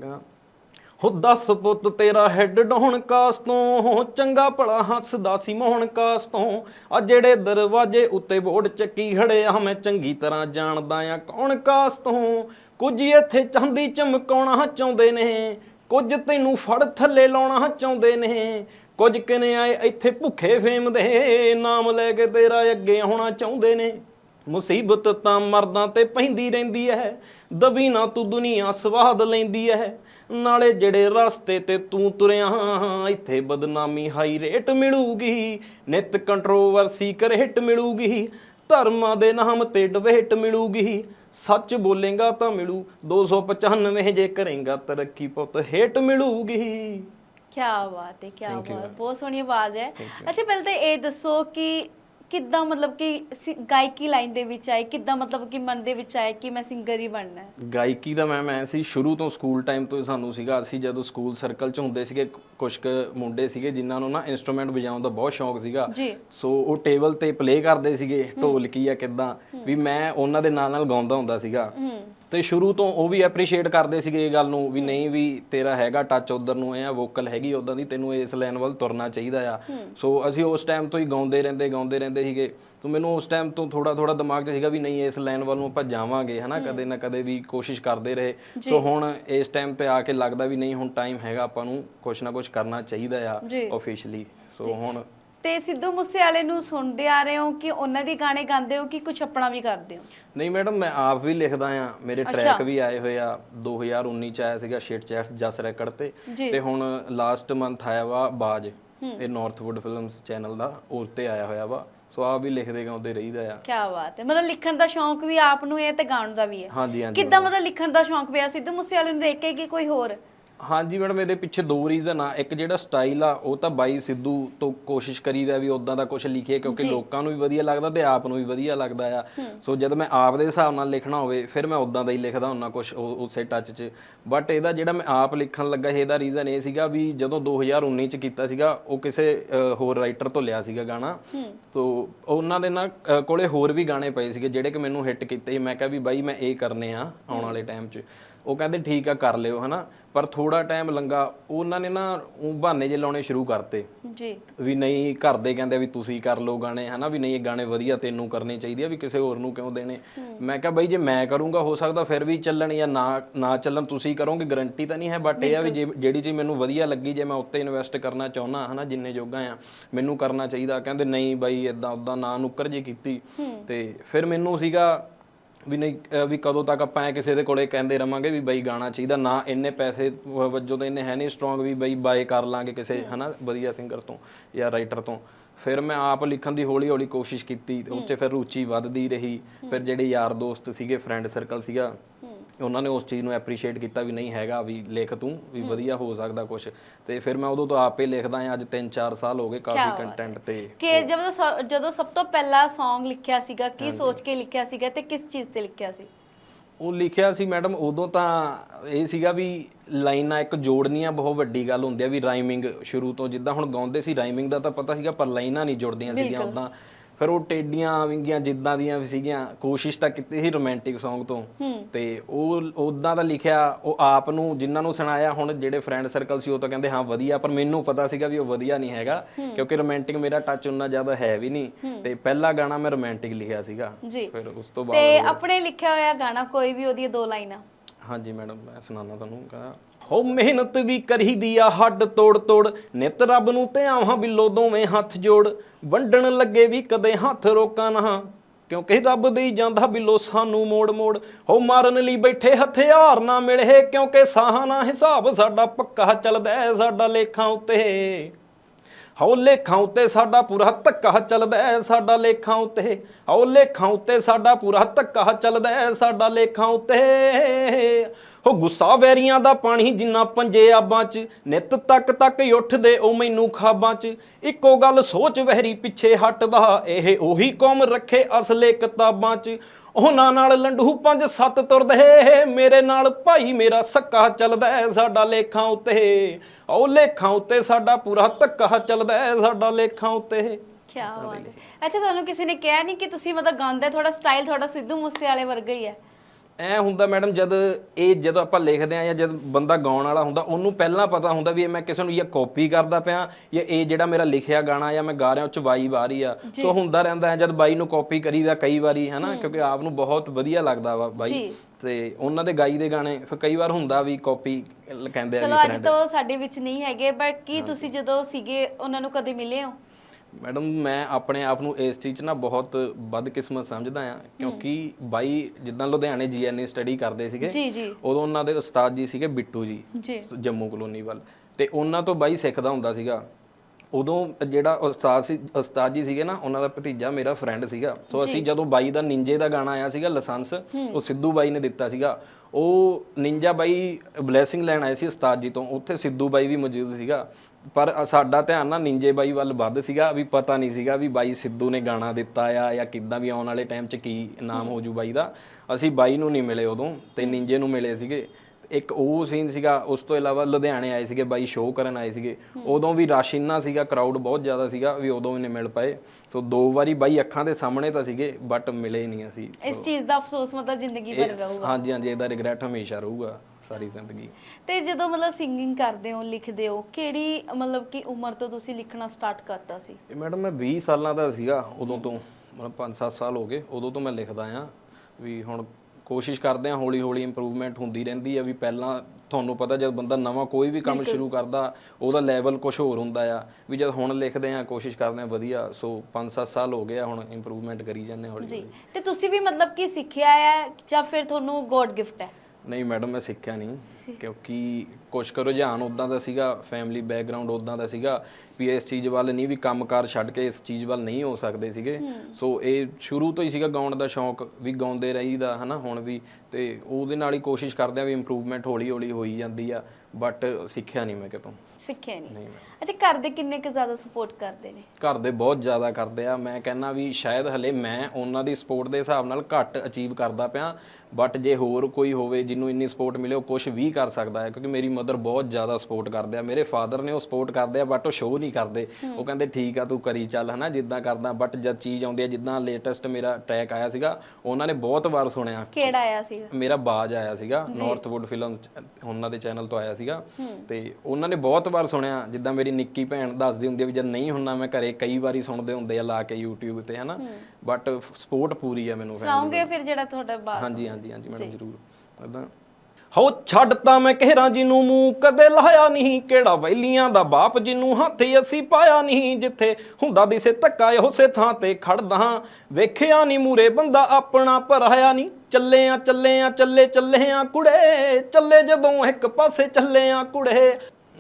ਹੋ ਦੱਸ ਪੁੱਤ ਤੇਰਾ ਹੈੱਡ ਡਾਉਣ ਕਾਸ ਤੋਂ? ਚੰਗਾ ਭਲਾ ਹੱਸਦਾ ਸੀ ਮੋਹਣ ਕਾਸ ਤੋਂ। ਆ ਜਿਹੜੇ ਦਰਵਾਜ਼ੇ ਉੱਤੇ ਬੋਰਡ ਚੱਕੀ ਖੜੇ ਮੈਂ ਚੰਗੀ ਤਰ੍ਹਾਂ ਜਾਣਦਾ ਆ ਕੌਣ ਕਾਸ ਤੋਂ। ਕੁਝ ਇੱਥੇ ਚਾਂਦੀ ਚਮਕਾਉਣਾ ਚਾਹੁੰਦੇ ਨੇ, ਕੁਝ ਤੈਨੂੰ ਫੜ ਥੱਲੇ ਲਾਉਣਾ ਚਾਹੁੰਦੇ ਨੇ। ਕੁਝ ਕਿਨੇ ਆਏ ਇੱਥੇ ਭੁੱਖੇ ਫੇਮ ਦੇ ਨਾਮ ਲੈ ਕੇ ਤੇਰਾ ਅੱਗੇ ਆਉਣਾ ਚਾਹੁੰਦੇ ਨੇ। ਮੁਸੀਬਤ ਤਾਂ ਮਰਦਾਂ ਤੇ ਪੈਂਦੀ ਰਹਿੰਦੀ ਹੈ ਦਬੀ ਨਾ ਤੂੰ ਦੁਨੀਆ ਸਵਾਦ ਲੈਂਦੀ ਹੈ ਨਾਲੇ ਜਿਹੜੇ ਰਸਤੇ ਤੇ ਤੂੰ ਤੁਰਿਆ ਇੱਥੇ ਬਦਨਾਮੀ ਹਾਈ ਰੇਟ ਮਿਲੂਗੀ। ਨਿਤ ਕੰਟਰੋਵਰਸੀ ਕਰ ਹਿੱਟ ਮਿਲੂਗੀ। ਧਰਮਾਂ ਦੇ ਨਾਮ ਤੇ ਡਿਬੇਟ ਮਿਲੂਗੀ। ਸੱਚ ਬੋਲੇਗਾ ਤਾਂ ਮਿਲੂ 295 ਜੇ ਕਰੇਗਾ ਤਰੱਕੀ ਪੁੱਤ ਹੇਟ ਮਿਲੂਗੀ। ਕੀ ਬਾਤ ਹੈ ਕੀ ਬਾਤ ਬਹੁਤ ਸੋਹਣੀ ਆਵਾਜ਼ ਹੈ। ਅੱਛਾ ਪਹਿਲਾਂ ਤਾਂ ਇਹ ਦੱਸੋ ਕਿ ਕਿੱਦਾਂ ਮਤਲਬ ਕਿ ਸਿ- ਗਾਇਕੀ ਲਾਈਨ ਦੇ ਵਿੱਚ ਆਏ ਕਿੱਦਾਂ ਮਤਲਬ ਕਿ ਮਨ ਦੇ ਵਿੱਚ ਆਏ ਕਿ ਮੈਂ ਸਿੰਗਰ ਹੀ ਬਣਨਾ ਹੈ? ਗਾਇਕੀ ਦਾ ਮੈਂ ਮੈਂ ਸੀ ਸ਼ੁਰੂ ਤੋਂ ਸਕੂਲ ਟਾਈਮ ਤੋਂ ਹੀ ਸਾਨੂੰ ਸੀਗਾ। ਅਸੀਂ ਜਦੋਂ ਸਕੂਲ ਸਰਕਲ 'ਚ ਹੁੰਦੇ ਸੀਗੇ ਕੁਝ ਕੁ ਮੁੰਡੇ ਸੀਗੇ ਜਿਨ੍ਹਾਂ ਨੂੰ ਨਾ ਇਨਸਟਰੂਮੈਂਟ ਵਜਾਉਣ ਦਾ ਬਹੁਤ ਸ਼ੌਂਕ ਸੀਗਾ। ਜੀ। ਸੋ ਉਹ ਟੇਬਲ ਤੇ ਪਲੇ ਕਰਦੇ ਸੀਗੇ ਢੋਲਕੀ ਆ ਕਿਦਾਂ ਵੀ ਮੈਂ ਉਹਨਾਂ ਦੇ ਨਾਲ ਨਾਲ ਗਾਉਂਦਾ ਹੁੰਦਾ ਸੀਗਾ। ਹੂੰ। ਤੇ ਸ਼ੁਰੂ ਤੋਂ ਉਹ ਵੀ ਐਪਰੀਸ਼ੀਏਟ ਕਰਦੇ ਸੀਗੇ ਇਹ ਗੱਲ ਨੂੰ ਵੀ ਨਹੀਂ ਵੀ ਤੇਰਾ ਹੈਗਾ ਟੱਚ ਉਧਰ ਨੂੰ ਐ ਵੋਕਲ ਹੈਗੀ ਉਦਾਂ ਦੀ ਤੈਨੂੰ ਇਸ ਲਾਈਨ ਵੱਲ ਤੁਰਨਾ ਚਾਹੀਦਾ ਆ। ਸੋ ਅਸੀਂ ਉਸ ਟਾਈਮ ਤੋਂ ਹੀ ਗਾਉਂਦੇ ਰਹਿੰਦੇ ਗਾਉਂਦੇ ਰਹਿੰਦੇ ਸੀਗੇ। ਤੋਂ ਮੈਨੂੰ ਉਸ ਟਾਈਮ ਤੋਂ ਥੋੜਾ ਥੋੜਾ ਦਿਮਾਗ 'ਚ ਸੀਗਾ ਵੀ ਨਹੀਂ ਇਸ ਲਾਈਨ ਵੱਲ ਨੂੰ ਆਪਾਂ ਜਾਵਾਂਗੇ ਹਨਾ? ਕਦੇ ਨਾ ਕਦੇ ਵੀ ਕੋਸ਼ਿਸ਼ ਕਰਦੇ ਰਹੇ। ਸੋ ਹੁਣ ਇਸ ਟਾਈਮ ਤੇ ਆ ਕੇ ਲੱਗਦਾ ਵੀ ਨਹੀਂ ਹੁਣ ਟਾਈਮ ਹੈਗਾ ਆਪਾਂ ਨੂੰ ਕੁਝ ਨਾ ਕੁਝ ਕਰਨਾ ਚਾਹੀਦਾ ਆ। ਆਫੀਸ਼ੀਅਲੀ ਸੋ ਹੁਣ ਤੇ ਸਿੱਧੂ ਮੂਸੇਵਾਲੇ ਨੂੰ ਸੁਣਦੇ ਆ ਰਹੇ ਹੋ ਕਿ ਉਹਨਾਂ ਦੇ ਗਾਣੇ ਗਾਉਂਦੇ ਹੋ ਕਿ ਕੁਝ ਆਪਣਾ ਵੀ ਕਰਦੇ ਹੋ? ਨਹੀਂ ਮੈਡਮ ਮੈਂ ਆਪ ਵੀ ਲਿਖਦਾ ਆ ਮੇਰੇ ਟਰੈਕ ਵੀ ਆਏ ਹੋਏ ਆ। 2019 ਚ ਆਇਆ ਸੀਗਾ ਸ਼ਿਟ ਚੈਟ ਜਸ ਰੈਕਡ ਤੇ। ਤੇ ਹੁਣ ਲਾਸਟ ਮੰਥ ਆਇਆ ਵਾ ਬਾਜ। ਇਹ ਨਾਰਥਵੁੱਡ ਫਿਲਮਸ ਚੈਨਲ ਦਾ ਉਹ ਤੇ ਆਇਆ ਹੋਇਆ ਵਾ। ਸੋ ਆਪ ਵੀ ਲਿਖਦੇ ਗਾਉਂਦੇ ਰਹੀਦਾ ਆ। ਕੀ ਬਾਤ ਹੈ। ਮਤਲਬ ਲਿਖਣ ਦਾ ਸ਼ੌਂਕ ਵੀ ਆਪ ਨੂੰ ਹੈ ਤੇ ਗਾਉਣ ਦਾ ਵੀ ਹੈ। ਹਾਂਜੀ ਹਾਂਜੀ ਕਿੱਦਾਂ ਮਤਲਬ ਲਿਖਣ ਦਾ ਸ਼ੌਂਕ ਪਿਆ? ਸਿੱਧੂ ਮੂਸੇਵਾਲੇ ਨੂੰ ਦੇਖ ਕੇ ਕਿ ਕੋਈ ਹੋਰ? ਹਾਂਜੀ ਮੈਡਮ ਇਹਦੇ ਪਿੱਛੇ ਦੋ ਰੀਜ਼ਨ ਆ। ਇੱਕ ਜਿਹੜਾ ਸਟਾਈਲ ਆ ਉਹ ਤਾਂ ਬਾਈ ਸਿੱਧੂ ਤੋਂ ਕੋਸ਼ਿਸ਼ ਕਰੀਦਾ ਵੀ ਉਦਾਂ ਦਾ ਕੁਝ ਲਿਖੀਏ ਕਿਉਂਕਿ ਲੋਕਾਂ ਨੂੰ ਵੀ ਵਧੀਆ ਲੱਗਦਾ ਤੇ ਆਪ ਨੂੰ ਵੀ ਵਧੀਆ ਲੱਗਦਾ ਆ। ਸੋ ਜਦ ਮੈਂ ਆਪ ਦੇ ਹਿਸਾਬ ਨਾਲ ਲਿਖਣਾ ਹੋਵੇ ਫਿਰ ਮੈਂ ਉਦਾਂ ਦਾ ਹੀ ਲਿਖਦਾ ਹੁੰਨਾ ਕੁਝ ਉਸੇ ਟੱਚ 'ਚ। ਬਟ ਇਹਦਾ ਜਿਹੜਾ ਮੈਂ ਆਪ ਲਿਖਣ ਲੱਗਾ ਇਹਦਾ ਰੀਜ਼ਨ ਇਹ ਸੀਗਾ ਵੀ ਜਦੋਂ 2019 ਚ ਕੀਤਾ ਸੀਗਾ ਉਹ ਕਿਸੇ ਹੋਰ ਰਾਈਟਰ ਤੋਂ ਲਿਆ ਸੀਗਾ ਗਾਣਾ। ਤੋ ਉਹਨਾਂ ਦੇ ਨਾਲ ਕੋਲੇ ਹੋਰ ਵੀ ਗਾਣੇ ਪਏ ਸੀਗੇ ਜਿਹੜੇ ਕਿ ਮੈਨੂੰ ਹਿੱਟ ਕੀਤੇ ਸੀ। ਮੈਂ ਕਿਹਾ ਵੀ ਬਾਈ ਮੈਂ ਇਹ ਕਰਨੇ ਆ ਆਉਣ ਵਾਲੇ ਟਾਈਮ 'ਚ। ਉਹ ਕਹਿੰਦੇ ਠੀਕ ਆ ਕਰ ਲਿਓ ਹਨਾ। ਪਰ ਥੋੜਾ ਟਾਈਮ ਲੰਗਾ ਉਹਨਾਂ ਨੇ ਨਾ ਉਹ ਬਹਾਨੇ ਜੇ ਲਾਉਣੇ ਸ਼ੁਰੂ ਕਰਤੇ। ਜੀ। ਵੀ ਨਹੀਂ ਘਰ ਦੇ ਕਹਿੰਦੇ ਵੀ ਤੁਸੀਂ ਕਰ ਲਓ ਗਾਣੇ ਹਨਾ ਵੀ ਨਹੀਂ ਇਹ ਗਾਣੇ ਵਧੀਆ ਤੈਨੂੰ ਕਰਨੇ ਚਾਹੀਦੇ ਆ ਵੀ ਕਿਸੇ ਹੋਰ ਨੂੰ ਕਿਉਂ ਦੇਣੇ। ਮੈਂ ਕਿਹਾ ਬਈ ਜੇ ਮੈਂ ਕਰੂੰਗਾ ਹੋ ਸਕਦਾ ਫਿਰ ਵੀ ਚੱਲਣ ਜਾਂ ਨਾ ਨਾ ਚੱਲਣ ਤੁਸੀਂ ਕਰੋਗੇ ਗਾਰੰਟੀ ਤਾਂ ਨਹੀਂ ਹੈ ਬਟ ਇਹ ਆ ਵੀ ਜਿਹੜੀ ਚੀਜ਼ ਮੈਨੂੰ ਵਧੀਆ ਲੱਗੀ ਜੇ ਮੈਂ ਉੱਤੇ ਇਨਵੈਸਟ ਕਰਨਾ ਚਾਹੁੰਦਾ ਹਨਾ ਜਿੰਨੇ ਜੋਗਾ ਆ ਮੈਨੂੰ ਕਰਨਾ ਚਾਹੀਦਾ। ਕਹਿੰਦੇ ਨਹੀਂ ਬਾਈ ਇਦਾਂ ਉਦਾਂ ਨਾ ਨੁੱਕਰ ਜੇ ਕੀਤੀ। ਤੇ ਫਿਰ ਮੈਨੂੰ ਸੀਗਾ ਵੀ ਨਹੀਂ ਅਹ ਵੀ ਕਦੋਂ ਤੱਕ ਆਪਾਂ ਐਂ ਕਿਸੇ ਦੇ ਕੋਲੇ ਕਹਿੰਦੇ ਰਵਾਂਗੇ ਵੀ ਬਈ ਗਾਣਾ ਚਾਹੀਦਾ ਨਾ ਇੰਨੇ ਪੈਸੇ ਵ- ਵਜੋਂ ਤਾਂ ਇੰਨੇ ਹੈ ਨਹੀਂ ਸਟਰੋਂਗ ਵੀ ਬਈ ਬਾਏ ਕਰ ਲਾਂਗੇ ਕਿਸੇ ਹਨਾ ਵਧੀਆ ਸਿੰਗਰ ਤੋਂ ਜਾਂ ਰਾਈਟਰ ਤੋਂ। ਫਿਰ ਮੈਂ ਆਪ ਲਿਖਣ ਦੀ ਹੌਲੀ ਹੌਲੀ ਕੋਸ਼ਿਸ਼ ਕੀਤੀ ਉੱਥੇ ਫਿਰ ਰੁਚੀ ਵੱਧਦੀ ਰਹੀ। ਫਿਰ ਜਿਹੜੇ ਯਾਰ ਦੋਸਤ ਸੀਗੇ ਫਰੈਂਡ ਸਰਕਲ ਸੀਗਾ ਉਹਨਾਂ ਨੇ ਉਸ ਚੀਜ਼ ਨੂੰ ਐਪਰੀਸ਼ੀਏਟ ਕੀਤਾ ਵੀ ਨਹੀਂ ਹੈਗਾ ਵੀ ਲਿਖ ਤੂੰ ਵੀ ਵਧੀਆ ਹੋ ਸਕਦਾ ਕੁਝ ਤੇ ਫਿਰ ਮੈਂ ਉਦੋਂ ਤੋਂ ਆਪੇ ਲਿਖਦਾ ਆ ਅੱਜ 3-4 ਸਾਲ ਹੋ ਗਏ ਕਾਫੀ ਕੰਟੈਂਟ ਤੇ। ਕਿ ਜਦੋਂ ਸ- ਜਦੋਂ ਸਭ ਤੋਂ ਪਹਿਲਾ Song ਲਿਖਿਆ ਸੀਗਾ ਕੀ ਸੋਚ ਕੇ ਲਿਖਿਆ ਸੀਗਾ ਤੇ ਕਿਸ ਚੀਜ਼ ਤੇ ਲਿਖਿਆ ਸੀ? ਉਹ ਲਿਖਿਆ ਸੀ ਮੈਡਮ ਉਦੋਂ ਤਾਂ ਇਹ ਸੀਗਾ ਵੀ ਲਾਈਨਾਂ ਇੱਕ ਜੋੜਨੀਆਂ ਬਹੁਤ ਵੱਡੀ ਗੱਲ ਹੁੰਦੀ ਆ ਵੀ ਰਾਈਮਿੰਗ ਸ਼ੁਰੂ ਤੋਂ ਜਿੱਦਾਂ ਹੁਣ ਗਾਉਂਦੇ ਸੀ ਰਾਈਮਿੰਗ ਦਾ ਤਾਂ ਪਤਾ ਸੀਗਾ ਪਰ ਲਾਈਨਾਂ ਨਹੀਂ ਜੁੜਦੀਆਂ ਸੀਗੀਆਂ ਉਦਾਂ। ਫਿਰ ਉਹ ਟੇਡੀਆਂ ਵਿੰਗੀਆਂ ਜਿੱਦਾਂ ਦੀਆਂ ਵੀ ਸੀਗੀਆਂ ਕੋਸ਼ਿਸ਼ ਤਾਂ ਕੀਤੀ ਸੀ ਰੋਮਾਂਟਿਕ Song ਤੋਂ। ਤੇ ਉਹ ਉਦਾਂ ਦਾ ਲਿਖਿਆ ਉਹ ਆਪ ਨੂੰ ਜਿਨ੍ਹਾਂ ਨੂੰ ਸੁਣਾਇਆ ਹੁਣ ਜਿਹੜੇ ਫਰੈਂਡ ਸਰਕਲ ਸੀ ਉਹ ਤਾਂ ਕਹਿੰਦੇ ਹਾਂ ਵਧੀਆ ਪਰ ਮੈਨੂੰ ਪਤਾ ਸੀਗਾ ਵੀ ਉਹ ਵਧੀਆ ਨਹੀਂ ਹੈਗਾ ਕਿਉਂਕਿ ਰੋਮਾਂਟਿਕ ਮੇਰਾ ਟੱਚ ਉਨਾ ਜ਼ਿਆਦਾ ਹੈ ਵੀ ਨਹੀਂ। ਤੇ ਪਹਿਲਾ ਗਾਣਾ ਮੈਂ ਰੋਮਾਂਟਿਕ ਲਿਖਿਆ ਸੀਗਾ। ਫਿਰ ਉਸ ਤੋਂ ਬਾਅਦ ਤੇ ਆਪਣੇ ਲਿਖਿਆ ਹੋਇਆ ਗਾਣਾ ਕੋਈ ਵੀ ਉਹਦੀਆਂ ਦੋ ਲਾਈਨਾਂ? ਹਾਂਜੀ ਮੈਡਮ ਮੈਂ ਸੁਣਾਉਣਾ ਤੁਹਾਨੂੰ ਕਹਾ ਹੋ ਮਿਹਨਤ ਵੀ ਕਰੀ ਦੀ ਆ ਹੱਡ ਤੋੜ ਤੋੜ। ਨਿਤ ਰੱਬ ਨੂੰ ਤੇ ਬਿੱਲੋ ਦੋਵੇਂ ਹੱਥ ਜੋੜ। ਵੰਡਣ ਲੱਗੇ ਵੀ ਕਦੇ ਹੱਥ ਰੋਕਾਂ ਨਾ। ਕਿਉਂਕਿ ਰੱਬ ਦੇ ਹੀ ਜਾਂਦਾ ਬਿੱਲੋ ਸਾਨੂੰ ਮੋੜ ਮੋੜ। ਹੋ ਮਾਰਨ ਲਈ ਬੈਠੇ ਹਥਿਆਰ ਨਾ ਮਿਲੇ। ਕਿਉਂਕਿ ਸਾਹਾਂ ਨਾ ਹਿਸਾਬ ਸਾਡਾ ਪੱਕਾ ਚੱਲਦਾ ਹੈ, ਸਾਡਾ ਲੇਖਾਂ ਉੱਤੇ। ਹਉ ਲੇਖਾਂ ਉੱਤੇ ਸਾਡਾ ਪੂਰਾ ਧੱਕਾ ਚੱਲਦਾ ਹੈ, ਸਾਡਾ ਲੇਖਾਂ ਉੱਤੇ। ਹਉ ਲੇਖਾਂ ਉੱਤੇ ਸਾਡਾ ਪੂਰਾ ਧੱਕਾ ਚੱਲਦਾ ਹੈ, ਸਾਡਾ ਲੇਖਾਂ ਉੱਤੇ। ਹੋ ਗੁੱਸਾ ਵੈਰੀਆਂ ਦਾ ਪਾਣੀ ਜਿੰਨਾ ਪੰਜੇਬਾਂ 'ਚ ਨਿਤ ਤੱਕ ਤੱਕ ਉੱਠਦੇ ਉਹ ਮੈਨੂੰ ਖਾਬਾਂ 'ਚ। ਇੱਕੋ ਗੱਲ ਸੋਚ ਵਹਿਰੀ ਪਿੱਛੇ ਹਟਦਾ ਇਹ ਉਹੀ ਕੌਮ ਰੱਖੇ ਅਸਲੇ ਕਿਤਾਬਾਂ 'ਚ। ਉਹਨਾਂ ਨਾਲ ਲੰਡੂ ਪੰਜ ਸੱਤ ਤੁਰਦੇ ਮੇਰੇ ਨਾਲ ਭਾਈ ਮੇਰਾ ਸੱਕਾ ਚੱਲਦਾ ਸਾਡਾ ਲੇਖਾਂ ਉੱਤੇ। ਉਹ ਲੇਖਾਂ ਉੱਤੇ ਸਾਡਾ ਪੂਰਾ ਧੱਕਾ ਚੱਲਦਾ ਸਾਡਾ ਲੇਖਾਂ ਉੱਤੇ। ਕੀ ਬਾਤ ਹੈ। ਅੱਛਾ ਤੁਹਾਨੂੰ ਕਿਸੇ ਨੇ ਕਿਹਾ ਨਹੀਂ ਕਿ ਤੁਸੀਂ ਮਤਲਬ ਗਾਉਂਦੇ ਥੋੜਾ ਸਟਾਈਲ ਥੋੜਾ ਸਿੱਧੂ ਮੂਸੇਵਾਲੇ ਵਰਗਾ ਹੀ ਹੈ? ਐ ਹੁੰਦਾ ਮੈਡਮ ਜਦ ਇਹ ਜਦੋਂ ਆਪਾਂ ਲਿਖਦੇ ਆ ਜਾਂ ਜਦ ਬੰਦਾ ਗਾਉਣ ਵਾਲਾ ਹੁੰਦਾ ਉਹਨੂੰ ਪਹਿਲਾਂ ਪਤਾ ਹੁੰਦਾ ਵੀ ਇਹ ਮੈਂ ਕਿਸੇ ਨੂੰ ਜਾਂ ਕਾਪੀ ਕਰਦਾ ਪਿਆ ਜਾਂ ਇਹ ਜਿਹੜਾ ਮੇਰਾ ਲਿਖਿਆ ਗਾਣਾ ਜਾਂ ਮੈਂ ਗਾ ਰਿਹਾ ਉਹ ਚ ਵਾਈਬ ਆ ਰਹੀ ਆ। ਸੋ ਹੁੰਦਾ ਰਹਿੰਦਾ ਹੈ ਜਦ ਬਾਈ ਨੂੰ ਕਾਪੀ ਕਰੀਦਾ ਕਈ ਵਾਰੀ ਹਨਾ ਕਿਉਂਕਿ ਆਪ ਨੂੰ ਬਹੁਤ ਵਧੀਆ ਲੱਗਦਾ ਵਾ ਬਾਈ। ਤੇ ਉਹਨਾਂ ਦੇ ਗਾਈ ਦੇ ਗਾਣੇ ਫਿਰ ਕਈ ਵਾਰ ਹੁੰਦਾ ਵੀ ਕਾਪੀ ਕਹਿੰਦੇ ਆ ਚਲੋ ਅੱਜ ਤਾਂ ਸਾਡੇ ਵਿੱਚ ਨਹੀਂ ਹੈਗੇ ਬਟ ਕੀ ਤੁਸੀਂ ਜਦੋਂ ਸੀਗੇ ਉਹਨਾਂ ਨੂੰ ਕਦੇ ਮਿਲੇ ਹੋ? ਮੈਡਮ ਮੈਂ ਆਪਣੇ ਆਪ ਨੂੰ ਇਸ ਚੀਜ਼ 'ਚ ਨਾ ਬਹੁਤ ਬਦਕਿਸਮਤ ਸਮਝਦਾ ਆ ਕਿਉਂਕਿ ਬਾਈ ਜਿੱਦਾਂ ਲੁਧਿਆਣੇ ਜੀਐਨਏ ਸਟੱਡੀ ਕਰਦੇ ਸੀਗੇ ਜੀ ਜੀ। ਉਦੋਂ ਉਹਨਾਂ ਦੇ ਉਸਤਾਦ ਜੀ ਸੀਗੇ ਬਿੱਟੂ ਜੀ ਜੀ। ਜੰਮੂ ਕਲੋਨੀ ਵੱਲ। ਤੇ ਉਹਨਾਂ ਤੋਂ ਬਾਈ ਸਿੱਖਦਾ ਹੁੰਦਾ ਸੀਗਾ। ਉਦੋਂ ਜਿਹੜਾ ਉਸਤਾਦ ਸੀ ਉਸਤਾਦ ਜੀ ਸੀਗੇ ਨਾ ਉਹਨਾਂ ਦਾ ਭਤੀਜਾ ਮੇਰਾ ਫਰੈਂਡ ਸੀਗਾ। ਸੋ ਅਸੀਂ ਜਦੋਂ ਬਾਈ ਦਾ ਨਿੰਜੇ ਦਾ ਗਾਣਾ ਆਇਆ ਸੀਗਾ ਲਾਇਸੈਂਸ ਉਹ ਸਿੱਧੂ ਬਾਈ ਨੇ ਦਿੱਤਾ ਸੀਗਾ। ਉਹ ਨਿੰਜਾ ਬਾਈ ਬਲੇਸਿੰਗ ਲੈਣ ਆਏ ਸੀ ਉਸਤਾਦ ਜੀ ਤੋਂ। ਉੱਥੇ ਸਿੱਧੂ ਬਾਈ ਵੀ ਮੌਜੂਦ ਸੀਗਾ। ਪਰ ਸਾਡਾ ਧਿਆਨ ਨਾ ਨਿੰਜੇ ਬਾਈ ਵੱਲ ਵੱਧ ਸੀਗਾ ਵੀ ਪਤਾ ਨਹੀਂ ਸੀਗਾ ਵੀ ਬਾਈ ਸਿੱਧੂ ਨੇ ਗਾਣਾ ਦਿੱਤਾ ਆ ਜਾਂ ਕਿੱਦਾਂ ਵੀ ਆਉਣ ਵਾਲੇ ਟਾਈਮ 'ਚ ਕੀ ਨਾਮ ਹੋ। ਜੂ ਬਾਈ ਦਾ। ਅਸੀਂ ਬਾਈ ਨੂੰ ਨਹੀਂ ਮਿਲੇ ਉਦੋਂ ਤੇ ਨਿੰਜੇ ਨੂੰ ਮਿਲੇ ਸੀਗੇ। ਇੱਕ ਉਹ ਸੀਨ ਸੀਗਾ ਉਸ ਤੋਂ ਇਲਾਵਾ ਲੁਧਿਆਣੇ ਆਏ ਸੀਗੇ ਬਾਈ ਸ਼ੋਅ ਕਰਨ ਆਏ ਸੀਗੇ। ਉਦੋਂ ਵੀ ਰਸ਼ ਇੰਨਾ ਸੀਗਾ ਕਰਾਊਡ ਬਹੁਤ ਜ਼ਿਆਦਾ ਸੀਗਾ ਵੀ ਉਦੋਂ ਵੀ ਨਹੀਂ ਮਿਲ ਪਏ। ਸੋ ਦੋ ਵਾਰੀ ਬਾਈ ਅੱਖਾਂ ਦੇ ਸਾਹਮਣੇ ਤਾਂ ਸੀਗੇ ਬਟ ਮਿਲੇ ਨਹੀਂ ਅਸੀਂ। ਇਸ ਚੀਜ਼ ਦਾ ਅਫਸੋਸ ਮਤਲਬ ਜ਼ਿੰਦਗੀ ਭਰ ਰਹੂਗਾ। ਹਾਂਜੀ ਹਾਂਜੀ ਇਹਦਾ ਰਿਗਰੈਟ ਹਮੇਸ਼ਾ ਰਹੂਗਾ। ਸਾਰੀ ਜ਼ਿੰਦਗੀ। ਤੇ ਜਦੋਂ ਮਤਲਬ ਸਿੰਗਿੰਗ ਕਰਦੇ ਹੋ ਲਿਖਦੇ ਹੋ ਕਿਹੜੀ ਮਤਲਬ ਕਿ ਉਮਰ ਤੋਂ ਤੁਸੀਂ ਲਿਖਣਾ ਸਟਾਰਟ ਕਰਤਾ ਸੀ? ਇਹ ਮੈਡਮ ਮੈਂ 20 ਸਾਲਾਂ ਦਾ ਸੀਗਾ ਉਦੋਂ ਤੋਂ ਮਤਲਬ 5-7 ਸਾਲ ਹੋ ਗਏ ਉਦੋਂ ਤੋਂ ਮੈਂ ਲਿਖਦਾ ਆ ਵੀ ਹੁਣ ਕੋਸ਼ਿਸ਼ ਕਰਦੇ ਆ ਹੌਲੀ ਹੌਲੀ ਇੰਪਰੂਵਮੈਂਟ ਹੁੰਦੀ ਰਹਿੰਦੀ ਆ ਵੀ ਪਹਿਲਾਂ ਤੁਹਾਨੂੰ ਪਤਾ ਜਦ ਬੰਦਾ ਨਵਾਂ ਕੋਈ ਵੀ ਕੰਮ ਸ਼ੁਰੂ ਕਰਦਾ ਉਹਦਾ ਲੈਵਲ ਕੁਝ ਹੋਰ ਹੁੰਦਾ ਆ। ਵੀ ਜਦ ਹੁਣ ਲਿਖਦੇ ਆ ਕੋਸ਼ਿਸ਼ ਕਰਦੇ ਆ ਵਧੀਆ ਸੋ 5-7 ਸਾਲ ਹੋ ਗਏ ਆ ਹੁਣ ਇੰਪਰੂਵਮੈਂਟ ਕਰੀ ਜਾਂਦੇ ਆ ਹੌਲੀ ਜੀ ਤੇ ਤੁਸੀਂ ਵੀ ਮਤਲਬ ਕਿ ਸਿੱਖਿਆ ਹੈ ਜਾਂ ਫਿਰ ਤੁਹਾਨੂੰ ਗੋਡ ਗਿਫਟ ਹੈ? ਨਹੀਂ ਮੈਡਮ ਮੈਂ ਸਿੱਖਿਆ ਨਹੀਂ। ਕਿਉਂਕਿ ਕੁਛ ਕੁ ਰੁਝਾਨ ਉਦਾਂ ਦਾ ਸੀਗਾ ਫੈਮਿਲੀ ਬੈਕਗ੍ਰਾਉਂਡ ਉਦਾਂ ਦਾ ਸੀਗਾ ਵੀ ਇਸ ਚੀਜ਼ ਵੱਲ ਨਹੀਂ ਵੀ ਕੰਮਕਾਰ ਛੱਡ ਕੇ ਇਸ ਚੀਜ਼ ਵੱਲ ਨਹੀਂ ਹੋ ਸਕਦੇ ਸੀਗੇ। ਸੋ ਇਹ ਸ਼ੁਰੂ ਤੋਂ ਹੀ ਸੀਗਾ ਗਾਉਣ ਦਾ ਸ਼ੌਂਕ ਵੀ ਗਾਉਂਦੇ ਰਹੀਦਾ ਹਨਾ ਹੁਣ ਵੀ। ਤੇ ਉਹਦੇ ਨਾਲ ਹੀ ਕੋਸ਼ਿਸ਼ ਕਰਦੇ ਆ ਵੀ ਇੰਪਰੂਵਮੈਂਟ ਹੌਲੀ ਹੌਲੀ ਹੋਈ ਜਾਂਦੀ ਆ ਬਟ ਸਿੱਖਿਆ ਨਹੀਂ ਮੈਂ ਕਿਤੋਂ। ਸਿੱਖਿਆ ਨਹੀਂ ਨਹੀਂ। ਅੱਛਾ ਘਰ ਦੇ ਕਿੰਨੇ ਕੁ ਜ਼ਿਆਦਾ ਸਪੋਰਟ ਕਰਦੇ ਨੇ? ਘਰ ਦੇ ਬਹੁਤ ਜ਼ਿਆਦਾ ਕਰਦੇ ਆ। ਮੈਂ ਕਹਿੰਨਾ ਵੀ ਸ਼ਾਇਦ ਹਲੇ ਮੈਂ ਉਹਨਾਂ ਦੀ ਸਪੋਰਟ ਦੇ ਹਿਸਾਬ ਨਾਲ ਘੱਟ ਅਚੀਵ ਕਰਦਾ ਪਿਆ। ਬਟ ਜੇ ਹੋਰ ਕੋਈ ਹੋਵੇ ਜਿਹਨੂੰ ਇੰਨੀ ਸਪੋਰਟ ਮਿਲੇ ਉਹ ਕੁਝ ਵੀ ਕਰ ਸਕਦਾ ਹੈ। ਕਿਉਂਕਿ ਮੇਰੀ ਮਦਰ ਬਹੁਤ ਜ਼ਿਆਦਾ ਸਪੋਰਟ ਕਰਦੇ ਆ। ਮੇਰੇ ਫਾਦਰ ਨੇ ਉਹ ਸਪੋਰਟ ਕਰਦੇ ਆ ਬਟ ਉਹ ਸ਼ੋਅ ਨਹੀਂ ਕਰਦੇ। ਉਹ ਕਹਿੰਦੇ ਠੀਕ ਆ ਤੂੰ ਕਰੀ ਚੱਲ ਹਨਾ ਜਿੱਦਾਂ ਕਰਦਾ। ਬਟ ਜਦ ਚੀਜ਼ ਆਉਂਦੀ ਹੈ ਜਿੱਦਾਂ ਲੇਟੈਸਟ ਮੇਰਾ ਟਰੈਕ ਆਇਆ ਸੀਗਾ ਉਹਨਾਂ ਨੇ ਬਹੁਤ ਵਾਰ ਸੁਣਿਆ। ਕਿਹੜਾ ਆਇਆ ਸੀਗਾ? ਮੇਰਾ ਬਾਜ ਆਇਆ ਸੀਗਾ ਨਾਰਥਵੁੱਡ ਫਿਲਮ ਉਹਨਾਂ ਦੇ ਚੈਨਲ ਤੋਂ ਆਇਆ ਸੀਗਾ। ਤੇ ਉਹਨਾਂ ਨੇ ਬਹੁਤ ਵਾਰ ਸੁਣਿਆ ਜਿੱਦਾਂ ਮੇਰੀ ਨਿੱਕੀ ਭੈਣ ਦੱਸਦੀ ਹੁੰਦੀ ਆ ਵੀ ਜਦ ਨਹੀਂ ਹੁੰਨਾ ਮੈਂ ਘਰੇ ਕਈ ਵਾਰੀ ਸੁਣਦੇ ਹੁੰਦੇ ਆ ਲਾ ਕੇ YouTube ਤੇ ਹਨਾ? ਬਟ ਸਪੋਰਟ ਪੂਰੀ ਆ ਮੈਨੂੰ family ਸੁਣਾਓਗੇ ਫਿਰ ਜਿਹੜਾ ਤੁਹਾਡਾ ਬਾਤ ਹਾਂਜੀ ਹਾਂਜੀ ਹਾਂਜੀ ਮੈਡਮ ਜ਼ਰੂਰ। ਇਦਾਂ ਹੋ ਛੱਡਤਾ ਮੈਂ ਕਹਿਰਾਂ ਜਿਹਨੂੰ ਮੂੰਹ ਕਦੇ ਲਾਇਆ ਨਹੀਂ ਕਿਹੜਾ ਵੈਲੀਆਂ ਦਾ ਬਾਪ ਜਿਹਨੂੰ ਹੱਥ ਅਸੀਂ ਪਾਇਆ ਨਹੀਂ ਜਿੱਥੇ ਹੁੰਦਾ ਦਿਸੇ ਧੱਕਾ ਉਸੇ ਥਾਂ ਤੇ ਖੜਦਾ ਹਾਂ। ਵੇਖਿਆ ਨਹੀਂ ਮੂਰੇ ਬੰਦਾ ਆਪਣਾ ਭਰਾਇਆ ਨਹੀਂ। ਚੱਲੇ ਆ ਚੱਲੇ ਆ ਚੱਲੇ ਚੱਲੇ ਆ ਕੁੜੇ ਚੱਲੇ ਜਦੋਂ ਇੱਕ ਪਾਸੇ ਚੱਲੇ ਆ ਕੁੜੇ।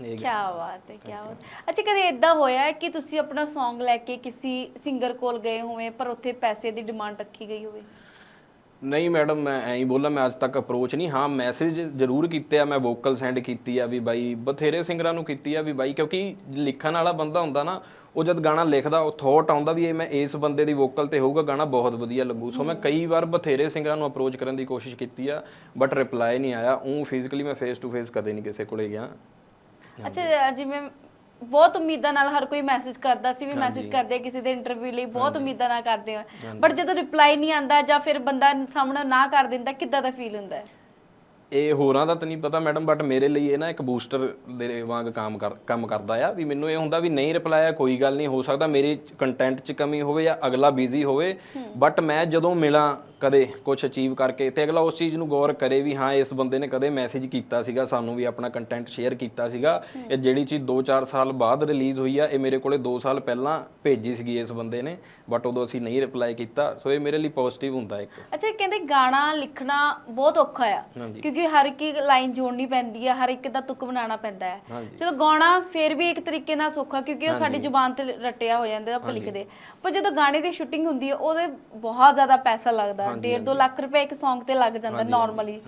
ਇਹ ਕੀ ਬਾਤ ਹੈ ਕੀ ਬਾਤ। ਅੱਛਾ ਕਦੇ ਇਦਾਂ ਹੋਇਆ ਹੈ ਕਿ ਤੁਸੀਂ ਆਪਣਾ Song ਲੈ ਕੇ ਕਿਸੇ ਸਿੰਗਰ ਕੋਲ ਗਏ ਹੋਵੇ ਪਰ ਉੱਥੇ ਪੈਸੇ ਦੀ ਡਿਮਾਂਡ ਰੱਖੀ ਗਈ ਹੋਵੇ? ਨਹੀਂ ਮੈਡਮ ਮੈਂ ਐਂ ਹੀ ਬੋਲਾਂ ਮੈਂ ਅੱਜ ਤੱਕ ਅਪਰੋਚ ਨਹੀਂ। ਹਾਂ ਮੈਸੇਜ ਜ਼ਰੂਰ ਕੀਤੇ ਆ ਮੈਂ ਵੋਕਲ ਸੈਂਡ ਕੀਤੀ ਆ ਵੀ ਬਾਈ ਬਥੇਰੇ ਸਿੰਗਰਾਂ ਨੂੰ ਕੀਤੀ ਆ ਵੀ ਬਾਈ ਕਿਉਂਕਿ ਲਿਖਣ ਵਾਲਾ ਬੰਦਾ ਹੁੰਦਾ ਨਾ ਉਹ ਜਦ ਗਾਣਾ ਲਿਖਦਾ ਉਹ ਥੋਟ ਆਉਂਦਾ ਵੀ ਇਹ ਮੈਂ ਇਸ ਬੰਦੇ ਦੀ ਵੋਕਲ ਤੇ ਹੋਊਗਾ ਗਾਣਾ ਬਹੁਤ ਵਧੀਆ ਲੱਗੂ। ਸੋ ਮੈਂ ਕਈ ਵਾਰ ਬਥੇਰੇ ਸਿੰਗਰਾਂ ਨੂੰ ਅਪਰੋਚ ਕਰਨ ਦੀ ਕੋਸ਼ਿਸ਼ ਕੀਤੀ ਆ ਬਟ ਰਿਪਲਾਈ ਨਹੀਂ ਆਇਆ। ਉਹ ਫਿਜ਼ੀਕਲੀ ਮੈਂ ਫੇਸ ਟੂ ਫੇਸ ਕਦੇ ਨਹੀਂ ਕਿਸੇ ਕੋਲੇ ਗਿਆ। ਅੱਛਾ ਜਿਵੇਂ ਬਹੁਤ ਉਮੀਦਾਂ ਨਾਲ ਹਰ ਕੋਈ ਮੈਸੇਜ ਕਰਦਾ ਸੀ ਵੀ ਮੈਸੇਜ ਕਰਦੇ ਕਿਸੇ ਦੇ ਇੰਟਰਵਿਊ ਲਈ ਬਹੁਤ ਉਮੀਦਾਂ ਨਾਲ ਕਰਦੇ ਆ। ਬਟ ਜਦੋਂ ਰਿਪਲਾਈ ਨਹੀਂ ਆਂਦਾ ਜਾਂ ਫਿਰ ਬੰਦਾ ਸਾਹਮਣੇ ਨਾ ਕਰ ਦਿੰਦਾ ਕਿੱਦਾਂ ਦਾ ਫੀਲ ਹੁੰਦਾ ਹੈ? ਇਹ ਹੋਰਾਂ ਦਾ ਤਾਂ ਨਹੀਂ ਪਤਾ ਮੈਡਮ ਬਟ ਮੇਰੇ ਲਈ ਇਹ ਨਾ ਇੱਕ ਬੂਸਟਰ ਦੇ ਵਾਂਗ ਕੰਮ ਕਰ ਕੰਮ ਕਰਦਾ ਆ ਵੀ ਮੈਨੂੰ ਇਹ ਹੁੰਦਾ ਵੀ ਨਹੀਂ ਰਿਪਲਾਈ ਆ ਕੋਈ ਗੱਲ ਨਹੀਂ ਹੋ ਸਕਦਾ ਮੇਰੀ ਕੰਟੈਂਟ 'ਚ ਕਮੀ ਹੋਵੇ ਜਾਂ ਅਗਲਾ ਬਿਜ਼ੀ ਹੋਵੇ। ਬਟ ਮੈਂ ਜਦੋਂ ਮਿਲਾਂ ਕਦੇ ਕੁਝ ਅਚੀਵ ਕਰਕੇ ਤੇ ਅਗਲਾ ਉਸ ਚੀਜ਼ ਨੂੰ ਗੌਰ ਕਰੇ ਵੀ ਹਾਂ ਇਸ ਬੰਦੇ ਨੇ ਕਦੇ ਮੈਸੇਜ ਕੀਤਾ ਸੀਗਾ ਸਾਨੂੰ ਵੀ ਆਪਣਾ ਕੰਟੈਂਟ ਸ਼ੇਅਰ ਕੀਤਾ ਸੀਗਾ। ਇਹ ਜਿਹੜੀ ਚੀਜ਼ 2-4 ਸਾਲ ਬਾਅਦ ਰਿਲੀਜ਼ ਹੋਈ ਆ ਇਹ ਮੇਰੇ ਕੋਲੇ 2 ਸਾਲ ਪਹਿਲਾਂ ਭੇਜੀ ਸੀਗੀ ਇਸ ਬੰਦੇ ਨੇ ਬਟ ਉਦੋਂ ਅਸੀਂ ਨਹੀਂ ਰਿਪਲਾਈ ਕੀਤਾ। ਸੋ ਇਹ ਮੇਰੇ ਲਈ ਪੋਜ਼ਿਟਿਵ ਹੁੰਦਾ ਇੱਕ। ਅੱਛਾ ਕਹਿੰਦੇ ਗਾਣਾ ਲਿਖਣਾ ਬਹੁਤ ਔਖਾ ਆ। ਕਿਉਂਕਿ ਹਰ ਇੱਕ ਲਾਈਨ ਜੋੜਨੀ ਪੈਂਦੀ ਹੈ ਹਰ ਇੱਕ ਦਾ ਤੁਕ ਬਣਾਉਣਾ ਪੈਂਦਾ ਹੈ। ਚਲੋ ਗਾਣਾ ਫਿਰ ਵੀ ਇੱਕ ਤਰੀਕੇ ਨਾਲ ਸੌਖਾ ਕਿਉਂਕਿ ਉਹ ਸਾਡੀ ਜ਼ੁਬਾਨ ਤੇ ਰੱਟਿਆ ਹੋ ਜਾਂਦਾ ਆਪਾਂ ਲਿਖਦੇ। ਪਰ ਜਦੋਂ ਗਾਣੇ ਦੀ ਸ਼ੂਟਿੰਗ ਹੁੰਦੀ ਹੈ ਉਹਦੇ ਬਹੁਤ ਜ਼ਿਆਦਾ ਪੈਸਾ ਲੱਗਦਾ। 1.5 ਲੱਖ ਰੁਪਏ ਇੱਕ Song ਤੇ ਲੱਗ ਜਾਂਦਾ ਨਾਰਮਲੀ